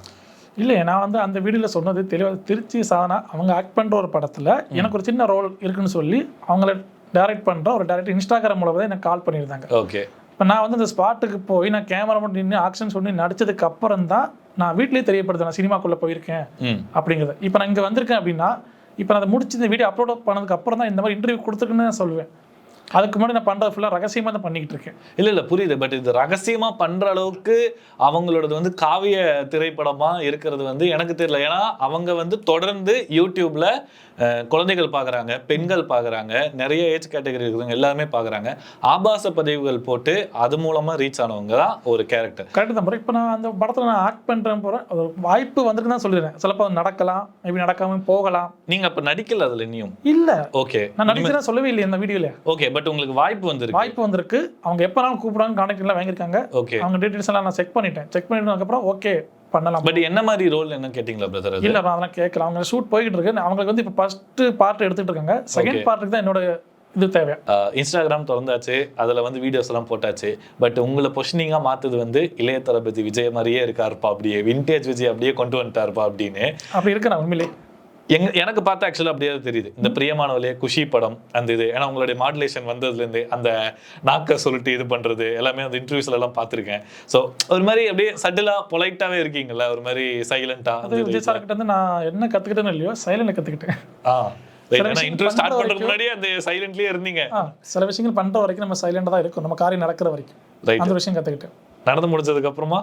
இல்லை நான் வந்து அந்த வீடியோல சொன்னது தெளிவாக திருச்சி சாதனா அவங்க ஆக்ட் பண்ற ஒரு படத்துல எனக்கு ஒரு சின்ன ரோல் இருக்குன்னு சொல்லி அவங்கள டைரக்ட் பண்ற ஒரு டைரக்ட் இன்ஸ்டாகிராம் மூலமா தான் எனக்கு கால் பண்ணியிருந்தாங்க. ஓகே. இப்போ நான் வந்து இந்த ஸ்பாட்டுக்கு போய் நான் கேமரா மட்டும் நின்று ஆக்ஷன் சொல்லி நடிச்சதுக்கு அப்புறம் தான் நான் வீட்லயே தெரியப்படுது நான் சினிமாக்குள்ள போயிருக்கேன் அப்படிங்கிறது. இப்போ நான் இங்க வந்திருக்கேன் அப்படின்னா இப்போ நான் அதை முடிச்சு இந்த வீடியோ அப்லோட் பண்ணதுக்கு அப்புறம் தான் இந்த மாதிரி இன்டர்வியூ கொடுத்துருக்குன்னு நான் சொல்லுவேன். அதுக்கு முன்னாடி நான் பண்றது ஃபுல்லாக ரகசியமா தான் பண்ணிக்கிட்டு இருக்கேன். இல்ல இல்ல புரியுது. பட் இது ரகசியமா பண்ற அளவுக்கு அவங்களோடது வந்து காவிய திரைப்படமா இருக்கிறது வந்து எனக்கு தெரியல. ஏன்னா அவங்க வந்து தொடர்ந்து யூடியூப்ல அஹ், குழந்தைகள் பார்க்கறாங்க பெண்கள் பார்க்கறாங்க நிறைய ஏஜ் கேட்டகரி இருக்கிறவங்க எல்லாருமே பார்க்கறாங்க ஆபாச பதிவுகள் போட்டு அது மூலமா ரீச் ஆனவங்க தான் ஒரு கேரக்டர். கரெக்ட் தான் இப்போ நான் அந்த படத்துல நான் ஆக்ட் பண்றேன் போகிறேன் வாய்ப்பு வந்திருக்கு தான் சொல்லிடுறேன். சிலப்போ நடக்கலாம் மேபி நடக்காம போகலாம். நீங்க அப்ப நடிக்கல அதுல இனியும்? இல்ல. ஓகே நான் நடிக்கிறேன் சொல்லவே இல்லையே இந்த வீடியோல. ஓகே பட் உங்களுக்கு வாய்ப்பு வந்திருக்கு. வாய்ப்பு வந்திருக்கு. அவங்க எப்போனாலும் கூப்பிடுவாங்க கான்டாக்ட் எல்லாம் வாங்கியிருக்காங்க. ஓகே அவங்க டீட்டெயில்ஸ் எல்லாம் நான் செக் பண்ணிட்டேன். செக் பண்ணிட்டதுக்கப்புறம் ஓகே பண்ணலாம். பட் என்ன மாதிரி ரோல் என்ன கேட்டிங்களா பிரதர் இல்ல நான் அதெல்லாம் கேட்கல. அவங்க ஷூட் போய்கிட்டு இருக்கு. அவங்களுக்கு வந்து இப்போ ஃபர்ஸ்ட் பார்ட் எடுத்துட்டு இருக்காங்க. செகண்ட் பார்ட்டுக்கு தான் என்னோட இது தேவை. இன்ஸ்டாகிராம் திறந்தாச்சு. அதுல வந்து வீடியோஸ் எல்லாம் போட்டாச்சு. பட் உங்களை பொசிஷனிங்கா மாத்துது வந்து இளைய தளபதி விஜய் மாதிரியே இருக்காருப்பா. அப்படியே விண்டேஜ் விஜய் அப்படியே கொண்டு வந்துட்டாருப்பா அப்படின்னு. அப்படி இருக்கு நான் உண்மையிலே. எங்க எனக்கு பார்த்தா ஆக்சுவலாக அப்படியே தெரியுது. இந்த பிரியமானவளே குஷி படம் அந்த இது. ஏன்னா உங்களுடைய மாடுலேஷன் வந்ததுலேருந்து அந்த நாக்க சொல்லிட்டு இது பண்றது எல்லாமே அந்த இன்டர்வியூஸ்ல எல்லாம் பார்த்துருக்கேன். ஸோ ஒரு மாதிரி அப்படியே சட்டிலா பொலைட்டாவே இருக்கீங்கல்ல? ஒரு மாதிரி சைலண்டா அது விஜய் சார் கிட்ட வந்து நான் என்ன கத்துக்கிட்டேன்னு இல்லையோ சைலண்ட் கத்துக்கிட்டேன். ஆ. இன்டர்வியூ ஸ்டார்ட் முன்னாடியே அந்த சைலண்ட்லயே இருந்தீங்க. சில விஷயங்கள் பண்ற வரைக்கும் நம்ம சைலண்டா தான் இருக்கும். நம்ம காரியம் நடக்கிற வரைக்கும். அந்த விஷயம் கத்துக்கிட்டேன். நடந்து முடிஞ்சதுக்கு அப்புறமா?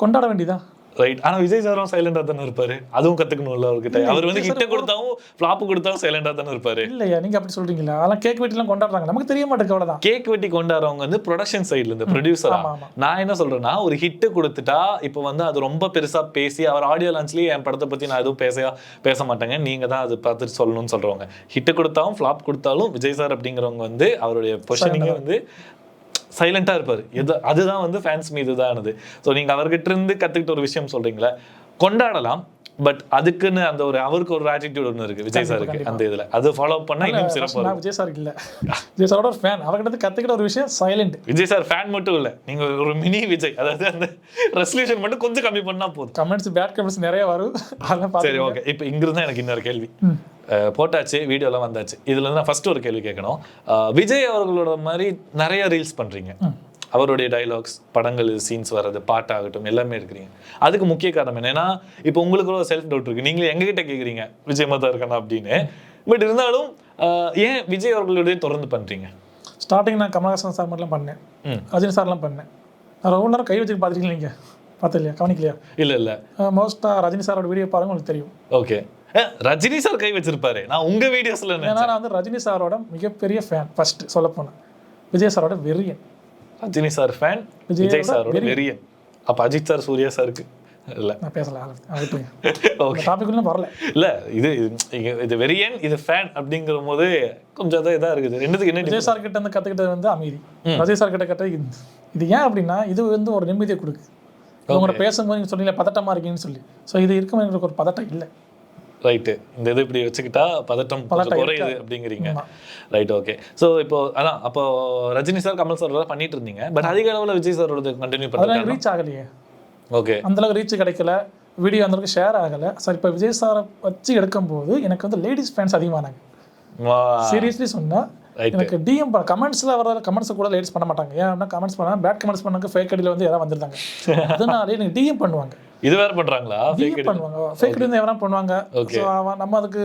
கொண்டாட வேண்டியதான் ரைட் ஆனா விஜய் சாரும் சைலண்டா தானே இருப்பாரு. அதுவும் கத்துக்கணும்ல அவர்கிட்ட. அவர் வந்து ஹிட்ட கொடுத்தாவும் ஃபிளாப் கொடுத்தாவும் சைலண்டா தானே இருப்பாரு. இல்லையா? நீங்க அப்படி சொல்றீங்களா? அதெல்லாம் கேக் வெட்டிலாம் கொண்டாடுறாங்க. நமக்கு தெரிய மாட்டேங்குது அவ்வளவுதான். கேக் வெட்டி கொண்டாடுறவங்க வந்து ப்ரொடக்ஷன் சைடுல இருந்து ப்ரொடியூசரா நான் என்ன சொல்றேன்னா ஒரு ஹிட் கொடுத்துட்டா இப்போ வந்து அது ரொம்ப பெருசா பேசி அவர் ஆடியோ லான்ச்லயே என் படத்தை பத்தி நான் எதுவும் பேச பேச மாட்டேங்க. நீங்க தான் அது பார்த்துட்டு சொல்லணும்னு சொல்றவங்க. ஹிட் கொடுத்தாலும் ஃபிளாப் கொடுத்தாலும் விஜய் சார் அப்படிங்கிறவங்க வந்து பட் பொசிஷனிங்கே வந்து சைலண்டா இருப்பார். எது அதுதான் வந்து ஃபேன்ஸ் மீது தானது ஸோ நீங்க அவர்கிட்ட இருந்து கத்துக்கிட்ட ஒரு விஷயம் சொல்கிறீங்களே கொண்டாடலாம். பட் அதுக்குன்னு அந்த ஒரு அவருக்கு ஒரு ஆட்டிடியூட் ஒன்று இருக்கு விஜய் சாருக்கு அந்த இதுல. அது ஃபாலோ பண்ணா இன்னும் சிறப்பா நான் விஜய் சார் இல்ல. விஜய் சாரோட ஒரு ஃபேன் அவர்கிட்ட கத்துக்கிட்ட ஒரு விஷயம் சைலண்ட் விஜய் சார் ஃபேன் மட்டும் இல்ல. நீங்க ஒரு மினி விஜய் அதாவது அந்த ரெசல்யூஷன் மட்டும் கொஞ்சம் கம்மி பண்ணா போதும். கமெண்ட்ஸ் பேட் கமெண்ட்ஸ் நிறைய வரும். அதெல்லாம் சரி ஓகே இப்போ இங்கிருந்து எனக்கு இன்னொரு கேள்வி. போட்டாச்சு வீடியோலாம் வந்தாச்சு. இதுல நான் ஃபர்ஸ்ட் ஒரு கேள்வி கேட்கணும். விஜய் அவர்களோட மாதிரி நிறைய ரீல்ஸ் பண்றீங்க. அவருடைய டைலாக்ஸ் படங்கள் சீன்ஸ் வர்றது பாட்டாகட்டும் எல்லாமே இருக்கிறீங்க. அதுக்கு முக்கிய காரணம் என்னன்னா இப்போ உங்களுக்கு ஒரு செல்ஃப் டவுட் இருக்கு. நீங்களே எங்ககிட்ட கேக்குறீங்க விஜய் மதா இருக்கணும் அப்படின்னு. பட் இருந்தாலும் ஏன் விஜய் அவர்களுடைய தொடர்ந்து பண்றீங்க? ஸ்டார்டிங் நான் கமலஹாசன் சார் மாதிரிலாம் பண்ணேன். ம். ரஜினி சார்லாம் பண்ணேன். நான் ரொம்ப நேரம் கை வச்சு பார்த்துருக்கீங்க நீங்கள் பார்த்து இல்லையா கவனிக்கலையா? இல்ல இல்ல. மோஸ்ட்டாக ரஜினி சாரோட வீடியோ பாருங்க உங்களுக்கு தெரியும். ஓகே ரஜினி சார் கை வச்சிருப்பாரு. நான் உங்க வீடியோஸ்ல நான் வந்து ரஜினி சாரோட மிகப்பெரிய ஃபேன் ஃபர்ஸ்ட் சொல்ல போனேன் விஜய் சாரோட வெறியன். ரஜினி சார் ஃபேன் விஜய் சாரோட வெறியன். அப்ப அஜித் சார் சூர்யா சாருக்கு. இல்ல. நான் விட்டுருங்க ஓகே டாபிக்குள்ளே வரல. இல்ல இது இது- இங்க- இது ஃபேன் அப்படிங்கிற போது கொஞ்சம் தான் இதா இருக்குது. ரெண்டுத்துக்கு என்ன விஜய் சார் கிட்ட இருந்து கற்றுக்கிட்டது வந்து அமைதி. ரஜினி சார் கிட்ட கற்றது இது ஏன் அப்படின்னா இது வந்து ஒரு நிம்மதியை கொடுக்கு. உங்களோட பேசும்போது நீங்கள் சொன்னீங்க பதட்டமா இருக்கீங்கன்னு சொல்லி. ஸோ இது இருக்கும் எங்களுக்கு ஒரு பதட்டம் இல்லை. ரைட்டு இந்த இது இப்படி வச்சுக்கிட்டா பதட்டம் குறையுது அப்படிங்கிறீங்க. ரைட் ஓகே ஸோ இப்போ அதான் அப்போ ரஜினி சார் கமல் சார் பண்ணிட்டு இருந்தீங்க. பட் அதிக அளவில் விஜய் சாரோட கண்டினியூ பண்ணுறாங்க ரீச் ஆகலையே. ஓகே அந்த அளவுக்கு ரீச் கிடைக்கல. வீடியோ அந்த அளவுக்கு ஷேர் ஆகலை. சார் இப்போ விஜய் சாரை வச்சு எடுக்கும்போது எனக்கு வந்து லேடிஸ் ஃபேன்ஸ் அதிகமானாங்க. சீரியஸ்லி சொன்னா Right. எனக்கு டிஎம் கமெண்ட்ஸ்ல வர கமெண்ட்ஸ் கூட லேடிஸ் பண்ண மாட்டாங்க. ஏன்னா கமெண்ட்ஸ் பண்ணா பேட் கமெண்ட்ஸ் பண்ணாங்க ஃபேக் ஐடியில் வந்து யாராவது வந்திருந்தாங்க. அதனாலே எனக்கு டிஎம் பண்ணுவாங்க. இது வேற பண்றாங்களா? டிஎம் பண்ணுவாங்க. ஃபேக் வந்து எவனா பண்ணுவாங்க? நம்ம அதுக்கு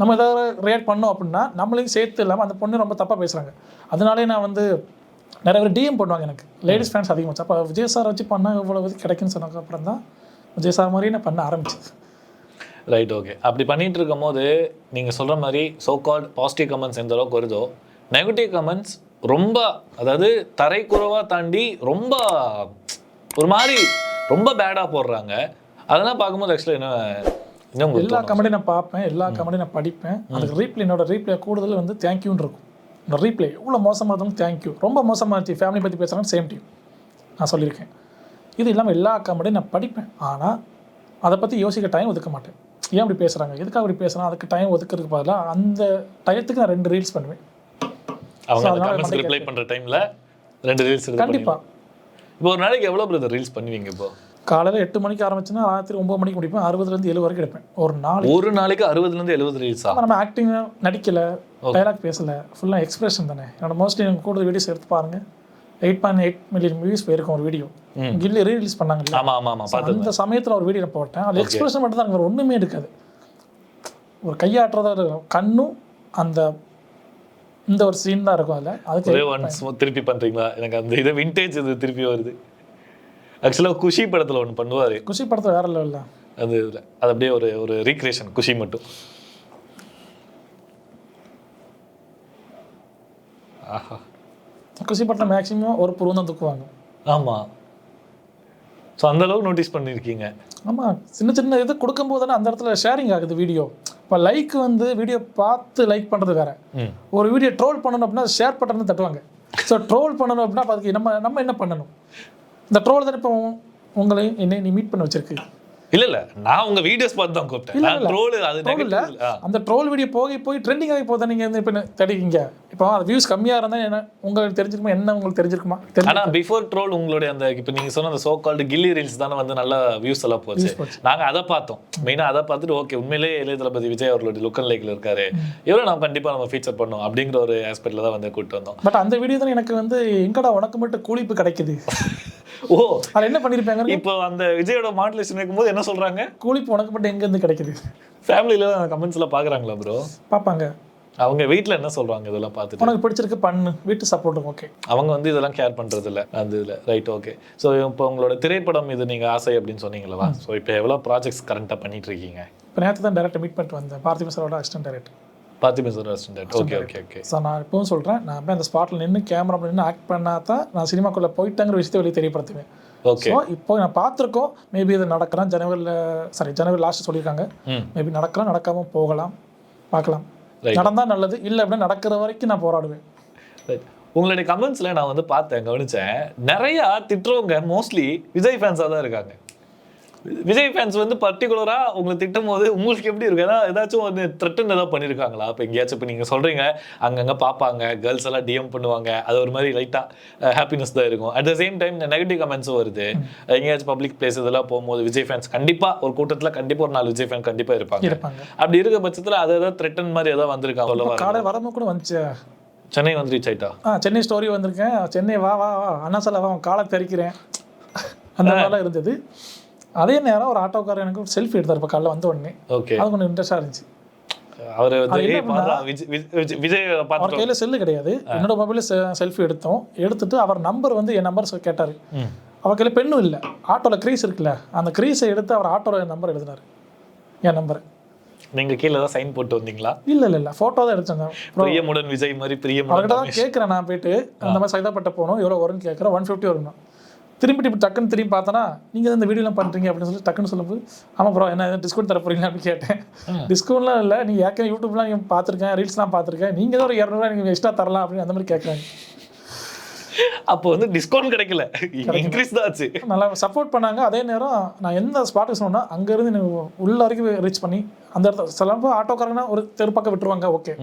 நம்ம ஏதாவது ரியாக்ட் பண்ணோம் அப்படின்னா நம்மளையும் சேர்த்து இல்லாமல் அந்த பொண்ணு ரொம்ப தப்பாக பேசுகிறாங்க அதனாலே நான் வந்து நிறைய பேர் டிஎம் பண்ணுவாங்க எனக்கு. லேடிஸ் ஃபேன்ஸ் அதிகமாச்சு அப்போ விஜய் சார் வச்சு பண்ணால் இவ்வளோ இது கிடைக்குன்னு சொன்னதுக்கு அப்புறம் தான் விஜய் சார் மாதிரியே நான் பண்ண ஆரம்பிச்சது. ரைட் ஓகே அப்படி பண்ணிட்டு இருக்கும் போது நீங்க சொல்ற மாதிரி சோ கால்ட் பாசிட்டிவ் கமெண்ட்ஸ் எந்த அளவுக்கு வருதோ நெகட்டிவ் கமெண்ட்ஸ் ரொம்ப அதாவது தரைக்குறவா தாண்டி ரொம்ப ஒரு மாதிரி ரொம்ப பேடா போடுறாங்க. அதெல்லாம் பார்க்கும்போது ஆக்சுவலாக என்ன எல்லா கமெண்டையும் நான் பார்ப்பேன் எல்லா கமெண்டையும் நான் படிப்பேன். அதுக்கு ரீப்ளே என்னோட ரீப்ளே கூடுதல் வந்து தேங்க்யூன்னு இருக்கும். இந்த ரீப்ளே எவ்வளோ மோசமாக இருந்தாலும் தேங்க்யூ ரொம்ப மோசமாக இருந்துச்சு ஃபேமிலி பற்றி பேசுகிறாங்க சேம் டியூ நான் சொல்லியிருக்கேன். இது இல்லாமல் எல்லா கமெண்டையும் நான் படிப்பேன். ஆனால் அதை பற்றி யோசிக்க டைம் ஒதுக்க மாட்டேன். ஏன் அப்படி பேசுகிறாங்க எதுக்காக அப்படி பேசுகிறான் அதுக்கு டைம் ஒதுக்கிறதுக்கு பதிலாக அந்த டயத்துக்கு நான் ரெண்டு ரீல்ஸ் பண்ணுவேன். அவங்க ரிப்ளை பண்ற டைம்ல ரெண்டு ரீல்ஸ் கண்டிப்பாக இப்போ ஒரு நாளைக்கு எவ்வளவு பிரதர் ரீல்ஸ் பண்ணுவீங்க இப்போ? காலையில் எட்டு மணிக்கு ஆரம்பிச்சுன்னா ராத்திரி ஒம்பது மணிக்கு முடிப்பேன். அறுபதுலேருந்து எழுபது வரைக்கும் எடுப்பேன். ஒரு நாள் ஒரு நாளைக்கு அறுபதுல இருந்து எழுபது ரீல்ஸா நம்ம ஆக்டிங் நடிக்கல டைலாக் பேசல ஃபுல்லாக எக்ஸ்பிரஷன் தானே. என்னோட மோஸ்ட்லி எனக்கு கூடுதல் வீடியோஸ் எடுத்து பாருங்க. Eight point eight million views போயிருக்கும் ஒரு வீடியோ கில்லி ரீலீஸ் பண்ணாங்கல்ல. ஆமா ஆமா ஆமா பார்த்து அந்த சமயத்தில் ஒரு வீடியோ போட்டேன். அது எக்ஸ்பிரஷன் மட்டும் தான் வேறு ஒன்றுமே இருக்காது ஒரு கையாட்டுறதா இருக்கும் கண்ணும் அந்த இந்த ஒரு சீன் தான் இருக்கும் அதில். அதுக்கு ஒன்ஸ் திருப்பி பண்றீங்களா? எனக்கு அந்த இது விண்டேஜ் இது திருப்பி வருது. ஆக்சுவலா குஷி படத்துல ஒன்று பண்ணுவாரு. குஷி படத்தில் வேற லெவலில் அது இதுல அது அப்படியே ஒரு ஒரு ரீக்ரியேஷன் குஷி மட்டும். ஆஹா. படத்தில் மேக்ஸிமம் ஒரு புருவம் தான் தூக்குவாங்க. ஆமா. ஸோ அந்த அளவுக்கு நோட்டீஸ் பண்ணியிருக்கீங்க ஆமாம் சின்ன சின்ன இது கொடுக்கும்போது தானே அந்த இடத்துல ஷேரிங் ஆகுது வீடியோ இப்போ லைக் வந்து வீடியோ பார்த்து லைக் பண்ணுறது வேற. ஒரு வீடியோ ட்ரோல் பண்ணணும் அப்படின்னா ஷேர் பட்டன் தட்டுவாங்க. ஸோ ட்ரோல் பண்ணணும் அப்படின்னா அப்ப அதுக்கு நம்ம நம்ம என்ன பண்ணணும்? இந்த ட்ரோல் தான் இப்போ உங்களை என்னை நீ மீட் பண்ண வச்சிருக்கு. இல்ல இல்ல. நான் உங்க வீடியோஸ் பார்த்து தான் கூப்பிட்டேன் ட்ரோல் அது இல்லை. அந்த ட்ரோல் வீடியோ போய் போய் ட்ரெண்டிங் ஆகி போதா நீங்கள் வந்து இப்போ தடிக்கீங்க? இப்போ அது வியூஸ் கம்மியாக இருந்தால் என்ன உங்களுக்கு தெரிஞ்சிருக்குமா? என்ன உங்களுக்கு தெரிஞ்சிருக்குமா? தெரிஞ்சு ஆனா பிஃபோர் ட்ரோல் உங்களுடைய அந்த இப்போ நீங்க சொன்ன அந்த சோ கால்டு கில்லி ரீல்ஸ் தானே வந்து நல்ல வியூஸ் எல்லாம் போச்சு. நாங்க அதை பார்த்தோம். மெயினா அதை பார்த்துட்டு ஓகே உண்மையிலேயே இளைய தளபதி விஜய் அவர்களுடைய லுக் அண்ட் லைக்ல இருக்காரு. இவ்வளவு நம்ம கண்டிப்பா நம்ம ஃபீச்சர் பண்ணோம் அப்படிங்கிற ஒரு ஆஸ்பெக்ட்ல தான் வந்து கூட்டு வந்தோம். பட் அந்த வீடியோ தான் எனக்கு வந்து எங்கடா உனக்கு மட்டும் கூலிப்பு கிடைக்குது? ஓ. அதில் என்ன பண்ணியிருப்பாங்க இப்போ அந்த விஜயோட மாடுலேஷன் வைக்கும்போது என்ன சொல்றாங்க? கூலிப்பு உனக்கு மட்டும் எங்கேருந்து கிடைக்குது? ஃபேமிலியில அந்த கமெண்ட்ஸ் எல்லாம் பாக்குறாங்களா ப்ரோ பார்ப்பாங்க. அவங்க வீட்ல என்ன சொல்றாங்க இதெல்லாம் பார்த்துட்டு? உனக்கு பிடிச்சிருக்கு பண்ணு. வீட்டு சப்போர்ட்டும் ஓகே அவங்க வந்து இதெல்லாம் கேர் பண்றது இல்ல அந்த இதுல. ரைட் ஓகே ஸோ இப்போ உங்களோட திரைப்படம் இது நீங்க ஆசை அப்படின்னு சொன்னீங்களா ஸோ இப்போ எவ்வளவு ப்ராஜெக்ட்ஸ் கரண்டா பண்ணிட்டு இருக்கீங்க? இப்போ நேற்று தான் டேரக்டர் மீட் பண்ணிட்டு வந்தேன். பார்த்திபன் சாரோட assistant director restaurant okay okay okay so நான் இப்பவும் சொல்கிறேன் நான் போய் அந்த ஸ்பாட்டில் நின்று கேமரா நின்று ஆக்ட் பண்ணால் தான் நான் சினிமாக்குள்ளே போயிட்டேங்கிற விஷயத்தை வெளியே தெரியப்படுத்துவேன். ஓகே இப்போ நான் பார்த்துருக்கோம். மேபி இது நடக்கலாம். ஜனவரியில் சாரி ஜனவரி லாஸ்ட் சொல்லியிருக்காங்க. மேபி நடக்கலாம் நடக்காம போகலாம். பார்க்கலாம். நடந்தால் நல்லது. இல்லை அப்படின்னா நடக்கிற வரைக்கும் நான் போராடுவேன். உங்களுடைய கமெண்ட்ஸ்ல நான் வந்து பார்த்தேன் கவனிச்சேன். நிறைய திட்டுறவங்க மோஸ்ட்லி விஜய் ஃபேன்ஸாக தான் இருக்காங்க. விஜய் ஃபேன்ஸ் வந்து பர்டிகுலரா உங்களை திட்டும் போது உங்களுக்கு எப்படி இருக்கு ஏன்னா ஏதாச்சும் ஒரு த்ரெட்டன் ஏதாவது பண்ணியிருக்காங்க இப்போ எங்கேயாச்சும் இப்போ நீங்க சொல்றீங்க அங்கங்க பார்ப்பாங்க கேர்ள்ஸ் எல்லாம் டிஎம் பண்ணுவாங்க அது ஒரு மாதிரி லைட்டா ஹாப்பினஸ் தான் இருக்கும். At the same time negative கமெண்ட்ஸும் வருது. எங்கேயாச்சும் பப்ளிக் பிளேஸ் இதெல்லாம் போகும்போது விஜய் ஃபேன்ஸ் கண்டிப்பா ஒரு கூட்டத்துல கண்டிப்பா ஒரு நாலு விஜய் ஃபேன் கண்டிப்பா இருப்பாங்க. அப்படி இருக்க பட்சத்துல அது ஏதாவது த்ரெட்டன் மாதிரி ஏதாவது வந்திருக்காங்க சொல்ல வர காலையில் வரம்பு கூட வந்துச்சு. சென்னை வந்து ரீச் ஆயிட்டா? சென்னை ஸ்டோரி வந்திருக்கேன். சென்னை வா வா வா. அண்ணா சொல்ல வா காலை தெரிக்கிறேன் அந்த மாதிரிலாம் இருந்தது. அதே நேரம் ஒரு ஆட்டோக்காரர் எனக்கு ஒரு செல்ஃபி எடுத்தார் இப்போ காலைல வந்த உடனே. ஓகே அது கொஞ்சம் இன்ட்ரெஸ்டாக இருந்துச்சு. அவர் விஜய் அவர் கையில் செல்லு கிடையாது. என்னோட மொபைலில் செல்ஃபி எடுத்தோம். எடுத்துட்டு அவர் நம்பர் வந்து என் நம்பர் கேட்டார். அவர் கையில் பெண்ணும் இல்லை. ஆட்டோவில் க்ரீஸ் இருக்குல்ல. அந்த க்ரீஸை எடுத்து அவர் ஆட்டோவில் நம்பர் எழுதினார். என் நம்பர் நீங்க கீழே தான் சைன் போட்டு வந்தீங்களா? இல்லை இல்லை இல்லை. ஃபோட்டோ தான் எடுத்தாங்க பிரியமுடன் விஜய் மாதிரி பிரியமுடன் அவர்கிட்ட தான் கேட்குறேன் நான் போயிட்டு. அந்த மாதிரி சைதாப்பட்ட போகணும். எவ்வளோ வரும்னு கேட்குறேன் ஒன் ஃபிஃப்டி வரும்னா. திரும்பி இப்படி டக்குன்னு திரும்பி பார்த்தனா நீங்கள் இந்த வீடியோலாம் பண்ணுறீங்க அப்படின்னு சொல்லி டக்குன்னு சொல்லும்போது ஆமாம் ப்ரோ என்ன டிஸ்கவுண்ட் தர போறீங்களா? அப்படின்னு கேட்டேன். டிஸ்கவுண்ட்லாம் இல்லை நீங்கள் ஏற்கனவே யூடியூப்லாம் நீங்கள் பார்த்துருக்கேன் ரீல்ஸ்லாம் பார்த்துருக்கேன். நீங்கள் தான் ஒரு இரநூறுவா நீங்கள் எக்ஸ்ட்ரா தரலாம் அப்படின்னு அந்த மாதிரி கேட்குறாங்க. அப்போ வந்து டிஸ்கவுண்ட் கிடைக்கல. இன்க்ரீஸ் தான் ஆச்சு. நல்லா சப்போர்ட் பண்ணாங்க. அதே நேரம் நான் எந்த ஸ்பாட்டுக்கு சொன்னேன்னா அங்கேருந்து உள்ள வரைக்கும் ரீச் பண்ணி அந்த இடத்துல சிலப்போ ஆட்டோக்காரங்கன்னா ஒரு தெரு பக்கம் விட்டுருவாங்க ஓகே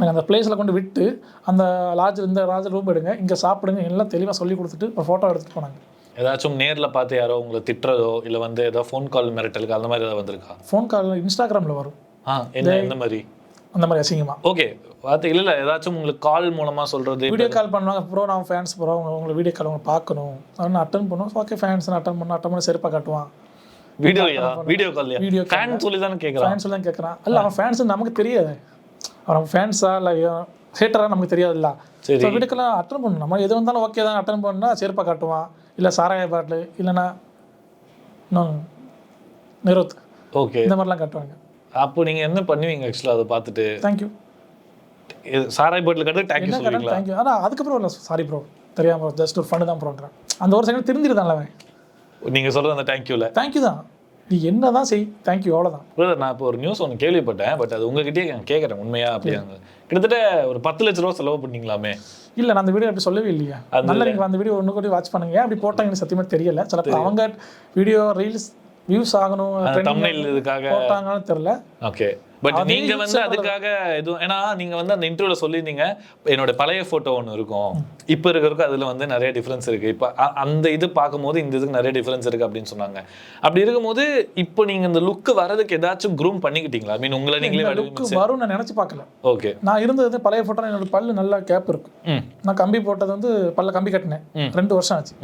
எனக்கு அந்த பிளேஸில் கொண்டு விட்டு அந்த லாட்ஜ் இந்த லாட்ஜ் ரூம் எடுங்க இங்கே சாப்பிடுங்க எல்லாம் தெளிவாக சொல்லி கொடுத்துட்டு ஒரு ஃபோட்டோ எடுத்துகிட்டு போனாங்க. ஏதாச்சும் நேர்ல பார்த்து யாரோ உங்களை திட்டுறதோ இல்ல வந்து ஏதோ ஃபோன் கால் மிரட்டலுக்கு அந்த மாதிரி ஏதாவது வந்திருக்கா? ஃபோன் கால் இன்ஸ்டாகிராமில் வரும். ஆ என்ன எந்த மாதிரி? அந்த மாதிரி அசிங்கமா. ஓகே பார்த்து இல்ல இல்ல ஏதாச்சும் உங்களுக்கு கால் மூலமா சொல்றது? வீடியோ கால் பண்ணுவாங்க ப்ரோ நான் ஃபேன்ஸ் ப்ரோ உங்களை வீடியோ கால் அவங்க பார்க்கணும். நான் அட்டன் பண்ணுவோம் ஓகே ஃபேன்ஸ் அட்டன் பண்ண அட்டன் பண்ண செருப்பாக காட்டுவான். வீடியோயா வீடியோ கால்லையா Video ஃபேன் சொல்லி தானே கேட்குறான் ஃபேன்ஸ் எல்லாம் கேட்குறான் இல்லை அவன் ஃபேன்ஸ் நமக்கு தெரியாது. அவன் ஃபேன்ஸா இல்லை ஹேட்டரா நமக்கு தெரியாதுல்ல. சரி. வீட்டுக்கெல்லாம் அட்டன் பண்ணணும். நம்ம எது வந்தாலும் ஓகே தான். அட்டன் பண்ணால் செருப்பாக காட்டுவான். இல்லை சாராய பாட்டில் இல்லைன்னா இன்னும் நிறுத்து. ஓகே இந்த மாதிரிலாம் காட்டுவாங்க. அப்போ நீங்க என்ன பண்ணுவீங்க ஆக்சுவலா அதை பார்த்துட்டு. தேங்க்யூ சாராய் பாட்டில் கட்டு தேங்க்யூ சொல்லுவீங்களா? தேங்க்யூ ஆனால் அதுக்கப்புறம் இல்லை சாரி ப்ரோ தெரியாம ப்ரோ ஜஸ்ட் ஒரு ஃபண்டு தான் ப்ரோங்கிறேன் அந்த ஒரு செகண்ட் திருந்திருந்தான்ல அவன். நீங்க சொல்றது அந்த தேங்க்யூல தேங்க்யூ தான். நீ என்ன தான் செய் தேங்க்யூ அவ்வளோதான் பிரதர் நான் இப்போ ஒரு நியூஸ் ஒன்று கேள்விப்பட்டேன் பட் அது உங்ககிட்டயே நான் கேட்குறேன் உண்மையா அப்படியாங்க கிட்டத்தட்ட ஒரு பத்து லட்ச ரூபா செலவு பண்ணீங்களாமே? இல்லை நான் அந்த வீடியோ அப்படி சொல்லவே இல்லையா. நல்ல நீங்கள் அந்த வீடியோ ஒன்று கூட வாட்ச் பண்ணுங்க. அப்படி போட்டாங்கன்னு சத்தியமா தெரியல. சிலப்போ அவங்க வீடியோ ரீல்ஸ் வியூஸ் ஆகணும் போட்டாங்கன்னு தெரியல. ஓகே பட் நீங்க வந்து அதுக்காக எதுவும் ஏன்னா நீங்க வந்து அந்த இன்டர்வியூல சொல்லியிருந்தீங்க என்னோட பழைய போட்டோ ஒன்று இருக்கும். இப்போ இருக்கிறதுக்கு அதுல வந்து நிறைய டிஃபரன்ஸ் இருக்கு. இப்போ அந்த இது பார்க்கும்போது இந்த இதுக்கு நிறைய டிஃபரன்ஸ் இருக்கு அப்படின்னு சொன்னாங்க. அப்படி இருக்கும்போது இப்போ நீங்க இந்த லுக் வரதுக்கு ஏதாச்சும் க்ரூம் பண்ணிக்கிட்டீங்களா? மீன் உங்களை நீங்களே இந்த லுக்கு வரும்னு நான் நினச்சி பார்க்கல. ஓகே நான் இருந்தது பழைய ஃபோட்டோ என்னோட பல்லு நல்லா கேப் இருக்கு. நான் கம்பி போட்டது வந்து பல்ல கம்பி கட்டினேன். ரெண்டு வருஷம் ஆச்சு.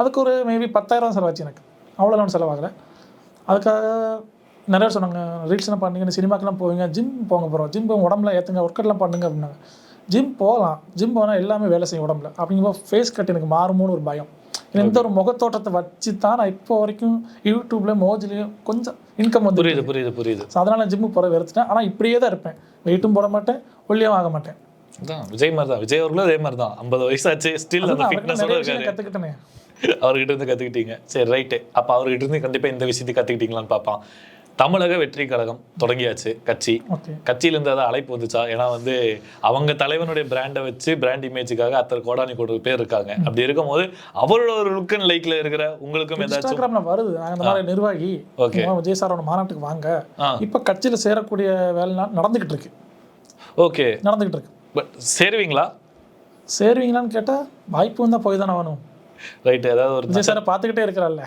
அதுக்கு ஒரு மேபி பத்தாயிரம் செலவாச்சு எனக்கு. அவ்வளோலாம் செலவாகல. அதுக்காக நிறைய சொன்னாங்க ரீல்ஸ்லாம் பண்ணுங்க சினிமாக்கெல்லாம் போவீங்க ஜிம் போங்க போகிறோம் ஜிம் போங்க உடம்புல ஏற்றுங்க ஒர்க் அவுட்லாம் பண்ணுங்க அப்படின்னாங்க. ஜிம் போகலாம். ஜிம் போனால் எல்லாமே வேலை செய்யும் உடம்புல. அப்படிங்கும்போது ஃபேஸ் கட் எனக்கு மாறுமோன்னு ஒரு பயம். இந்த ஒரு முகத்தோட்டத்தை வச்சு தான் நான் இப்போ வரைக்கும் யூடியூப்ல மோஜ்லேயும் கொஞ்சம் இன்கம் வந்து புரியுது புரியுது புரியுது. ஸோ அதனால் நான் ஜிம்மு போகிற வெறுத்துட்டேன். ஆனால் இப்படியே தான் இருப்பேன். வெயிட்டும் போட மாட்டேன் ஒல்லியும் ஆக மாட்டேன். அதான் விஜய் மாதிரி தான் விஜய் அவர்களும் அதே மாதிரி தான் ஐம்பது வயசாச்சு ஸ்டில் அந்த ஃபிட்னஸோட இருக்காரு. கற்றுக்கிட்டேனே அவர்கிட்ட இருந்து கத்துக்கிட்டீங்க. சரி ரைட்டு அப்போ அவர்கிட்ட இருந்து கண்டிப்பா இந்த விஷயத்தை கத்துக்கிட்டீங்களான்னு பார்ப்பான் தமிழக வெற்றி கழகம் தொடங்கியாச்சு கட்சி. ஓகே. கட்சியிலேருந்து ஏதாவது அழைப்பு வந்துச்சா? ஏன்னா வந்து அவங்க தலைவனுடைய பிராண்டை வச்சு பிராண்ட் இமேஜுக்காக அத்தனை கோடானி கோடி பேர் இருக்காங்க. அப்படி இருக்கும்போது அவரோட ஒரு லுக் அண்ட் லைக்ல இருக்கிற உங்களுக்கும் ஏதாச்சும்? வருது. இந்த மாதிரி நிர்வாகி மாதிரி விஜய் சாரோட மாநாட்டுக்கு வாங்க. இப்போ கட்சியில் சேரக்கூடிய வேலை நடந்துகிட்டு இருக்கு. ஓகே. நடந்துகிட்டு இருக்கு. பட் சேருவீங்களா? சேருவீங்களான்னு கேட்டால் வாய்ப்பு வந்தால் போய் தானே வேணும் ரைட் ஏதாவது ஒரு விஜய் சாரை பார்த்துக்கிட்டே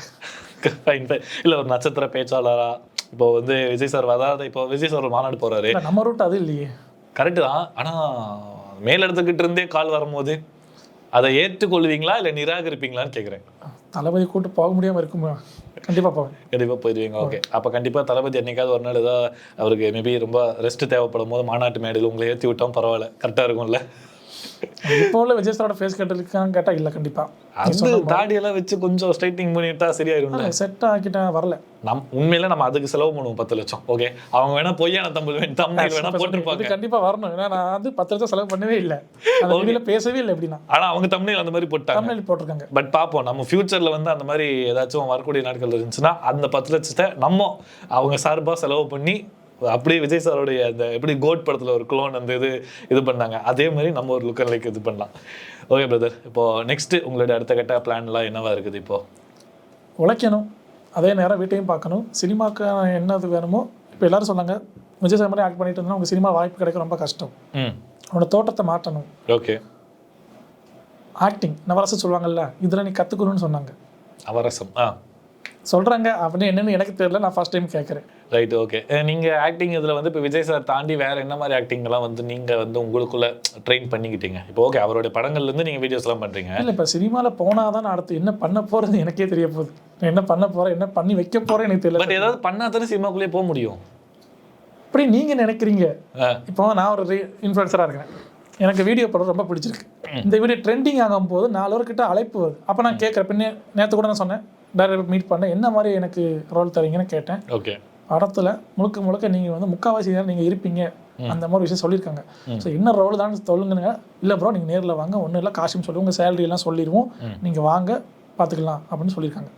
fine, fine. இல்ல ஒரு நட்சத்திர பேச்சாளரா? இப்போ வந்து விஜய் சார் அதாவது இப்போ விஜய் சார் ஒரு மாநாடு போறாரு. நம்ம ரூட் அது இல்லையே. கரெக்டு தான். ஆனா மேலிடத்துக்கிட்ட இருந்தே கால் வரும்போது அதை ஏற்றுக்கொள்வீங்களா இல்ல நிராகரிப்பீங்களான்னு கேக்குறேன். தளபதி கூட்டு போக முடியாமல் இருக்குமா? கண்டிப்பாக போவேன். கண்டிப்பா போயிடுவீங்க ஓகே. அப்ப கண்டிப்பா தளபதி என்னைக்காவது ஒரு நாள் ஏதாவது அவருக்கு மேபி ரொம்ப ரெஸ்ட் தேவைப்படும் போது மாநாட்டு மேடையில் உங்களை ஏற்றி விட்டோம் பரவாயில்ல. கரெக்டா இருக்கும்ல. இப்போ உள்ள விஜய் ஃபேஸ் கட் இருக்கான்னு கேட்டால் இல்லை கண்டிப்பாக அது தாடியெல்லாம் வச்சு கொஞ்சம் ஸ்ட்ரைட்டிங் பண்ணிட்டா சரியாயிரும்ல? செட் ஆக்கிட்டேன் வரல. நம் உண்மையில நம்ம அதுக்கு செலவு பண்ணுவோம் பத்து லட்சம். ஓகே அவங்க வேணா பொய்யான தமிழ் தமிழ் வேணா போட்டிருப்பாங்க. இது கண்டிப்பாக வரணும். ஏன்னா நான் வந்து பத்து லட்சம் செலவு பண்ணவே இல்லை. வீடியோல பேசவே இல்லை எப்படின்னா. ஆனா அவங்க தமிழில் அந்த மாதிரி போட்டாங்க. தமிழில் போட்டிருக்காங்க. பட் பார்ப்போம் நம்ம ஃபியூச்சர்ல வந்து அந்த மாதிரி ஏதாச்சும் வரக்கூடிய நாட்கள் இருந்துச்சுன்னா அந்த பத்து லட்சத்தை நம்ம அவங்க சார்பா செலவு பண்ணி அப்படியே விஜய் சாரோடைய அந்த எப்படி கோட் படத்துல ஒரு க்ளோன் அந்த இது இது பண்ணாங்க. அதே மாதிரி நம்ம ஒரு லுக் லைக் இது பண்ணலாம். ஓகே பிரதர் இப்போ நெக்ஸ்ட் உங்களுடைய அடுத்த கட்ட பிளான்லாம் என்னவா இருக்குது இப்போ? உழைக்கணும். அதே நேரம் வீட்டையும் பார்க்கணும். சினிமாக்கு என்னது வேணுமோ இப்போ எல்லாரும் சொன்னாங்க விஜய் சார் மாதிரி ஆக்ட் பண்ணிட்டு இருந்தா உங்க சினிமா வாய்ப்பு கிடைக்க ரொம்ப கஷ்டம். ம். உன்னோட தோட்டத்தை மாற்றணும். ஓகே ஆக்டிங் நவரசம் சொல்லுவாங்கல்ல இதில் நீ கற்றுக்கணும்னு சொன்னாங்க. அவரசம் ஆ. சொல்கிறாங்க அப்படின்னு என்னன்னு எனக்கு தெரியல. நான் ஃபர்ஸ்ட் டைம் கேட்குறேன் ரைட் ஓகே நீங்க ஆக்டிங் இதுல வந்து இப்போ விஜய் சார் தாண்டி வேற என்ன மாதிரி ஆக்டிங் எல்லாம் வந்து நீங்க வந்து உங்களுக்குள்ள ட்ரெயின் பண்ணிக்கிட்டீங்க? இப்போ ஓகே அவருடைய படங்கள்ல இருந்து நீங்க வீடியோஸ் எல்லாம் பண்றீங்க. இல்லை இப்போ சினிமாவில் போனால் தான் நான் அடுத்து என்ன பண்ண போகிறது எனக்கே தெரிய போகுது. நான் என்ன பண்ண போகிறேன் என்ன பண்ணி வைக்க போகிறேன் எனக்கு தெரியல. பட் ஏதாவது பண்ணா தானே சினிமாக்குள்ளேயே போக முடியும். அப்படி நீங்கள் நினைக்கிறீங்க. இப்போ நான் ஒரு இன்ஃப்ளூயன்சராக இருக்கேன் எனக்கு வீடியோ படம் ரொம்ப பிடிச்சிருக்கு. இந்த வீடியோ ட்ரெண்டிங் ஆகும் போது நாலு பேர்கிட்ட அழைப்பு வருது. அப்போ நான் கேட்குறேன் பின்னே நேற்று கூட நான் சொன்னேன். டேரக்டர் மீட் பண்ணேன் என்ன மாதிரி எனக்கு ரோல் தரீங்கன்னு கேட்டேன். ஓகே படத்தில் முழுக்க முழுக்க நீங்கள் வந்து முக்கால்வாசி நேரம் நீங்கள் இருப்பீங்க. அந்த மாதிரி விஷயம் சொல்லியிருக்காங்க. ஸோ என்ன ரோல் தான் சொல்லுங்க இல்லை ப்ரோ நீங்கள் நேரில் வாங்க. ஒன்றும் இல்லை காசும் சொல்லி உங்கள் சேலரி எல்லாம் சொல்லிடுவோம். நீங்கள் வாங்க பார்த்துக்கலாம் அப்படின்னு சொல்லியிருக்காங்க.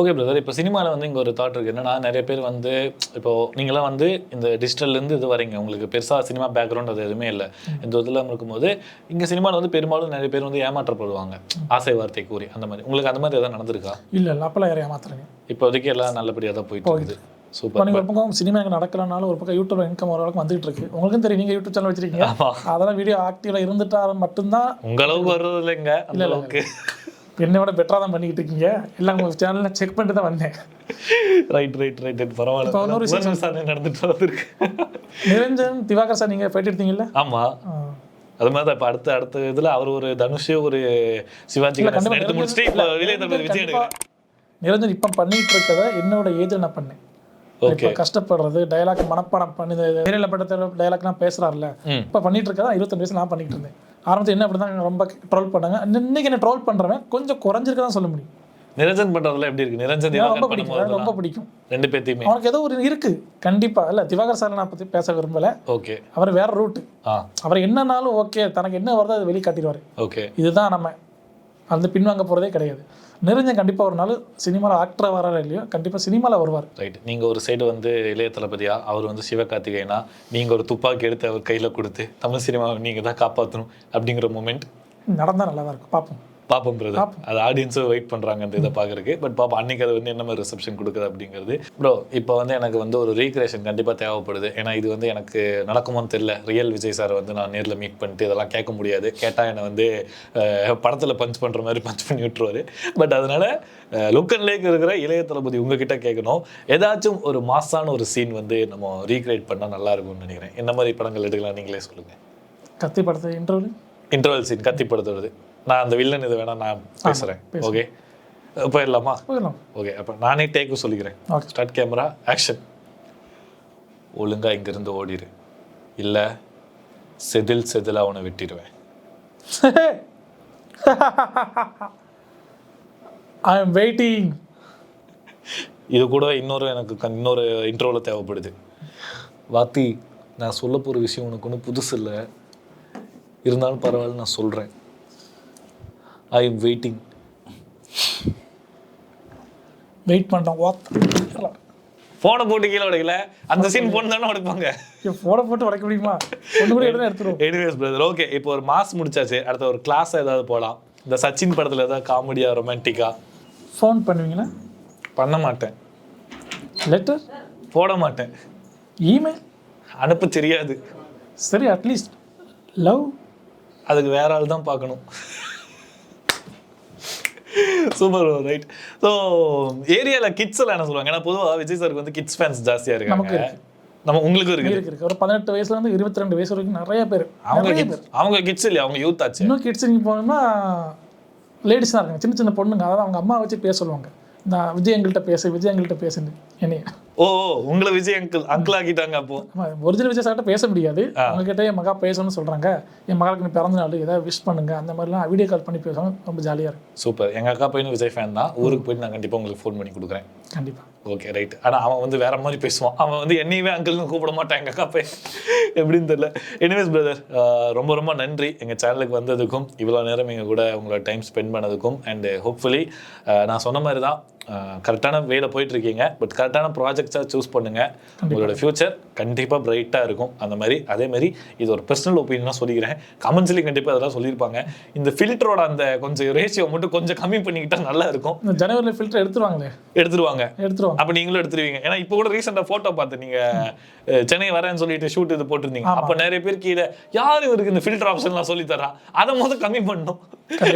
ஓகே பிரதர் இப்போ சினிமாவில் வந்து இங்கே ஒரு தாட் இருக்குது என்னன்னா நிறைய பேர் வந்து இப்போ நீங்களாம் வந்து இந்த டிஜிட்டல்லேருந்து இது வரீங்க உங்களுக்கு பெருசாக சினிமா பேக்ரவுண்ட் அது எதுவுமே இல்லை. இந்த இதில் இருக்கும்போது இங்கே சினிமாவில் வந்து பெரும்பாலும் நிறைய பேர் வந்து ஏமாற்றப்படுவாங்க. ஆசை வார்த்தை கூறி அந்த மாதிரி. உங்களுக்கு அந்த மாதிரி எதாவது நடந்திருக்கா? இல்லை இல்லை. அப்பெல்லாம் யாரையும் ஏமாத்துறேங்க இப்போதைக்கு எல்லாம் நல்லபடியாக தான் போயிட்டு இருக்குது. சூப்பர் நீங்கள் ஒரு பக்கம் சினிமா எனக்கு நடக்கலனாலும் ஒரு பக்கம் யூடியூப்ல இன்கம் ஓரளவுக்கு வந்துட்டு இருக்கு. உங்களுக்கும் தெரியும் நீங்கள் யூடியூப் சேனல் வச்சிருக்கீங்க. அதெல்லாம் வீடியோ ஆக்டிவ்ல இருந்துட்டா மட்டும்தான் உங்க அளவுக்கு வர்றது இல்லைங்க. அந்த அளவுக்கு. என்னை விட பெட்டராக தான் பண்ணிக்கிட்டு இருக்கீங்க. எல்லாம் உங்கள் சேனலில் செக் பண்ணிட்டு தான் வந்தேன். ரைட் ரைட் ரைட் இப்போ பரவாயில்ல. இன்னொரு புவனேஸ்வர் சார் நடந்துட்டு வந்திருக்கு நிரஞ்சன் திவாகர் சார் நீங்கள் போயிட்டு எடுத்தீங்கல்ல ஆமா. அது மாதிரி தான் இப்போ அடுத்த அடுத்த இதுல அவர் ஒரு தனுஷ் ஒரு சிவாஜி எடுத்து முடிச்சுட்டு இப்போ விஜய் தளபதி விஜய் நிரஞ்சன் இப்போ பண்ணிட்டு இருக்கதை என்னோட ஏஜில் நான் பண்ணேன். இப்போ கஷ்டப்படுறது டயலாக் மனப்பாடம் பண்ணி நேரில் பட்ட டயலாக்லாம் பேசுறாருல்ல. ம். இப்போ பண்ணிட்டு இருக்கதா இருபத்தஞ்சு வயசு நான் பண்ணிட்டு இருந்தேன். ஆரம்பத்தில் என்ன அப்படி தான் ரொம்ப ட்ரோல் பண்ணாங்க இன்னைக்கு என்ன ட்ரோல் பண்றவன் கொஞ்சம் குறைஞ்சிருக்க தான் சொல்ல முடியும். நிரஞ்சன் பண்றதுல எப்படி இருக்கு? நிரஞ்சன் ரொம்ப பிடிக்கும். ரொம்ப பிடிக்கும். ரெண்டு பேர்த்தையுமே. அவனுக்கு ஏதோ ஒரு இருக்கு. கண்டிப்பா. இல்ல திவாகர் சார் நான் பத்தி பேச விரும்பல. ஓகே. அவர் வேற ரூட் அவர் என்னன்னாலும் ஓகே. தனக்கு என்ன வருதோ அதை வெளிக்காட்டிடுவாரு. ஓகே. இதுதான் நம்ம அந்த பின்வாங்க போறதே கிடையாது. நிரஞ்சன் கண்டிப்பா ஒரு நாள் சினிமாவில் ஆக்டரா வராரு இல்லையோ? கண்டிப்பா சினிமாவில் வருவார். ரைட் நீங்க ஒரு சைடு வந்து இளைய தளபதியா அவர் வந்து சிவகார்த்திகேயனா நீங்க ஒரு துப்பாக்கி எடுத்து அவர் கையில கொடுத்து தமிழ் சினிமாவை நீங்க தான் காப்பாற்றணும் அப்படிங்கிற மூமெண்ட் நடந்தா நல்லா தான் இருக்கும். பார்ப்போம். பாப்போம் பிரதர் அது ஆடியன்ஸும் வெயிட் பண்றாங்க அந்த இதை பார்க்கறதுக்கு. பட் பாப்போம் அன்னைக்கு அது வந்து என்ன மாதிரி ரிசப்ஷன் கொடுக்குது அப்படிங்கிறது. ப்ரோ இப்போ வந்து எனக்கு வந்து ஒரு ரீக்ரியேஷன் கண்டிப்பாக தேவைப்படுது. ஏன்னா இது வந்து எனக்கு நடக்குமோன்னு தெரியல. ரியல் விஜய் சார் வந்து நான் நேரில் மீட் பண்ணிட்டு இதெல்லாம் கேட்க முடியாது. கேட்டால் என்னை வந்து படத்துல பஞ்ச் பண்ற மாதிரி பஞ்ச் பண்ணி விட்டுருவாரு. பட் அதனால லுக் அண்ட் லேக் இருக்கிற இளைய தளபதி உங்ககிட்ட கேட்கணும். ஏதாச்சும் ஒரு மாசான ஒரு சீன் வந்து நம்ம ரீக்ரியேட் பண்ணா நல்லா இருக்கும்னு நினைக்கிறேன். என்ன மாதிரி படங்கள் எடுக்கலாம் நீங்களே சொல்லுங்க. கத்தி படத்தை இன்டர்வியூ இன்டர்வல் சீன் கத்தி படுத்துறது நான் அந்த வில்லன் இது வேணா நான் பேசுறேன். ஓகே போயிடலாமா ஓகே அப்போ நானே டேக்கு சொல்லிக்கிறேன். ஸ்டார்ட் கேமரா ஆக்ஷன் ஒழுங்கா இங்கிருந்து ஓடிரு. இல்லை செதில் செதில் அவனை வெட்டிடுவேன். ஐ எம் வெயிட்டிங் இது கூட இன்னொரு எனக்கு இன்னொரு இன்ட்ரோவில் தேவைப்படுது. வாத்தி நான் சொல்ல போகிற விஷயம் உனக்கு ஒன்றும் புதுசு இல்லை. இருந்தாலும் பரவாயில்ல நான் சொல்கிறேன் ஐ எம் வெயிட்டிங் வெயிட் பண்ணுறோம் வாத் ஃபோனை போட்டு கீழே உடைக்கல. அந்த சீன் போட்டு தானே உடைப்பாங்க. ஃபோனை போட்டு உடைக்க முடியுமா? ஒன்று கூட எடுத்து எடுத்துருவோம். எனிவேஸ் பிரதர் ஓகே இப்போ ஒரு மாஸ் முடிச்சாச்சு. அடுத்த ஒரு கிளாஸ் ஏதாவது போகலாம் இந்த சச்சின் படத்தில் ஏதாவது காமெடியா ரொமான்டிக்கா ஃபோன் பண்ணுவீங்களா? பண்ண மாட்டேன். லெட்டர் போட மாட்டேன். இமெயில் அனுப்ப தெரியாது. சரி அட்லீஸ்ட் லவ் அதுக்கு வேற ஆள் தான் பார்க்கணும். சூப்பர் ரைட் ஸோ ஏரியாவில் கிட்ஸ் எல்லாம் என்ன சொல்லுவாங்க? ஏன்னா பொதுவாக விஜய் சாருக்கு வந்து கிட்ஸ் ஃபேன்ஸ் ஜாஸ்தியாக நமக்கு இருக்காங்க நம்ம உங்களுக்கும் இருக்கு. இருக்கு ஒரு பதினெட்டு வயசுல இருந்து இருபத்தி ரெண்டு வயசு வரைக்கும் நிறைய பேர். அவங்க அவங்க கிட்ஸ் இல்லையா? அவங்க யூத் ஆச்சு. இன்னும் கிட்ஸ் நீங்கள் போனோம்னா லேடிஸ் தான் இருக்காங்க. சின்ன சின்ன பொண்ணுங்க. அதாவது அவங்க அம்மா வச்சு பேச சொல்லுவாங்க. நான் விஜய் எங்கள்கிட்ட பேசு விஜய் எங்கள்கிட்ட பேசுன்னு. என்னைய. ஓ ஓ, உங்களை விஜய் அங்கிள் அங்கிள் ஆக்கிட்டாங்க அப்போ. ஒரிஜினல் விஜய் சார்கிட்ட பேச முடியாது. அவங்ககிட்ட என் மகா பேசணும்னு சொல்றாங்க. என் மகளுக்கு நீ பிறந்த நாள் ஏதாவது விஷ் பண்ணுங்க. அந்த மாதிரிலாம் வீடியோ கால் பண்ணி பேசுவாங்க ரொம்ப ஜாலியா இருக்கும். சூப்பர் எங்க அக்கா பையனும் விஜய் ஃபேன் தான். ஊருக்கு போயிட்டு நான் கண்டிப்பா உங்களுக்கு ஃபோன் பண்ணி கொடுக்குறேன். கண்டிப்பா. ஓகே ரைட் ஆனா அவன் வந்து வேற மாதிரி பேசுவான். அவன் வந்து என்னையவே அங்கிள்னு கூப்பிட மாட்டான் எங்க அக்கா பையன். எப்படின்னு தெரியல. எனிவேஸ் பிரதர் ரொம்ப ரொம்ப நன்றி. எங்க சேனலுக்கு வந்ததுக்கும் இவ்வளோ நேரம் எங்க கூட உங்களோட டைம் ஸ்பெண்ட் பண்ணதுக்கும் அண்ட் ஹோப்ஃபுல்லி நான் சொன்ன மாதிரி தான் கரெக்டான வேல போயிட்டு இருக்கீங்க பட் கரெக்டான ப்ராஜெக்ட்ஸாக சூஸ் பண்ணுங்க. உங்களோட ஃபியூச்சர் கண்டிப்பா பிரைட்டா இருக்கும். அந்த மாதிரி அதே மாதிரி இது ஒரு பர்சனல் ஒப்பீனியனாக சொல்லிக்கிறேன். கமெண்ட்ஸ்லேயும் கண்டிப்பா அதெல்லாம் சொல்லியிருப்பாங்க. இந்த ஃபில்டரோட அந்த கொஞ்சம் ரேஷியோ மட்டும் கொஞ்சம் கம்மி பண்ணிக்கிட்டா நல்லா இருக்கும். ஜனவரியில் ஃபில்டர் எடுத்துருவாங்களே? எடுத்துருவாங்க. எடுத்துருவாங்க. அப்ப நீங்களும் எடுத்துருவீங்க. ஏன்னா இப்போ கூட ரீசெண்டா போட்டோ பார்த்து நீங்க அஹ், சென்னை வரேன்னு சொல்லிட்டு ஷூட் இது போட்டிருந்தீங்க. அப்ப நிறைய பேர் கீழே யார் இவருக்கு இந்த ஃபில்டர் ஆப்ஷன்லாம் சொல்லி தரா? அதை முதல் கம்மி பண்ணணும்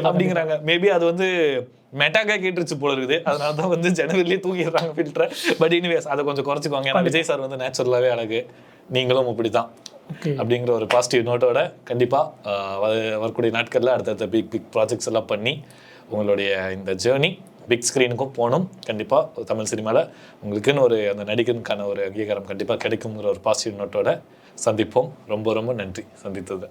அப்படிங்கிறாங்க. மேபி அது வந்து மெட்டாக்கா கேட்டுருச்சு போல இருக்குது. அதனால தான் வந்து ஜனவரிலேயே தூக்கிடுறாங்க ஃபில்டரை பட் எனிவேஸ் அதை கொஞ்சம் குறைச்சிக்குவாங்க ஏன்னா விஜய் சார் வந்து நேச்சுரலாகவே அழகு. நீங்களும் அப்படிதான் ஓகே அப்படிங்கிற ஒரு பாசிட்டிவ் நோட்டோட கண்டிப்பாக வரக்கூடிய நாட்களில் அடுத்தடுத்த பிக் பிக் ப்ராஜெக்ட்ஸ் எல்லாம் பண்ணி உங்களுடைய இந்த ஜேர்னி பிக் ஸ்க்ரீனுக்கும் போகணும். கண்டிப்பாக தமிழ் சினிமாவில் உங்களுக்குன்னு ஒரு அந்த நடிகனுக்கான ஒரு அங்கீகாரம் கண்டிப்பாக கிடைக்குங்கிற ஒரு பாசிட்டிவ் நோட்டோட சந்திப்போம். ரொம்ப ரொம்ப நன்றி. சந்தித்தது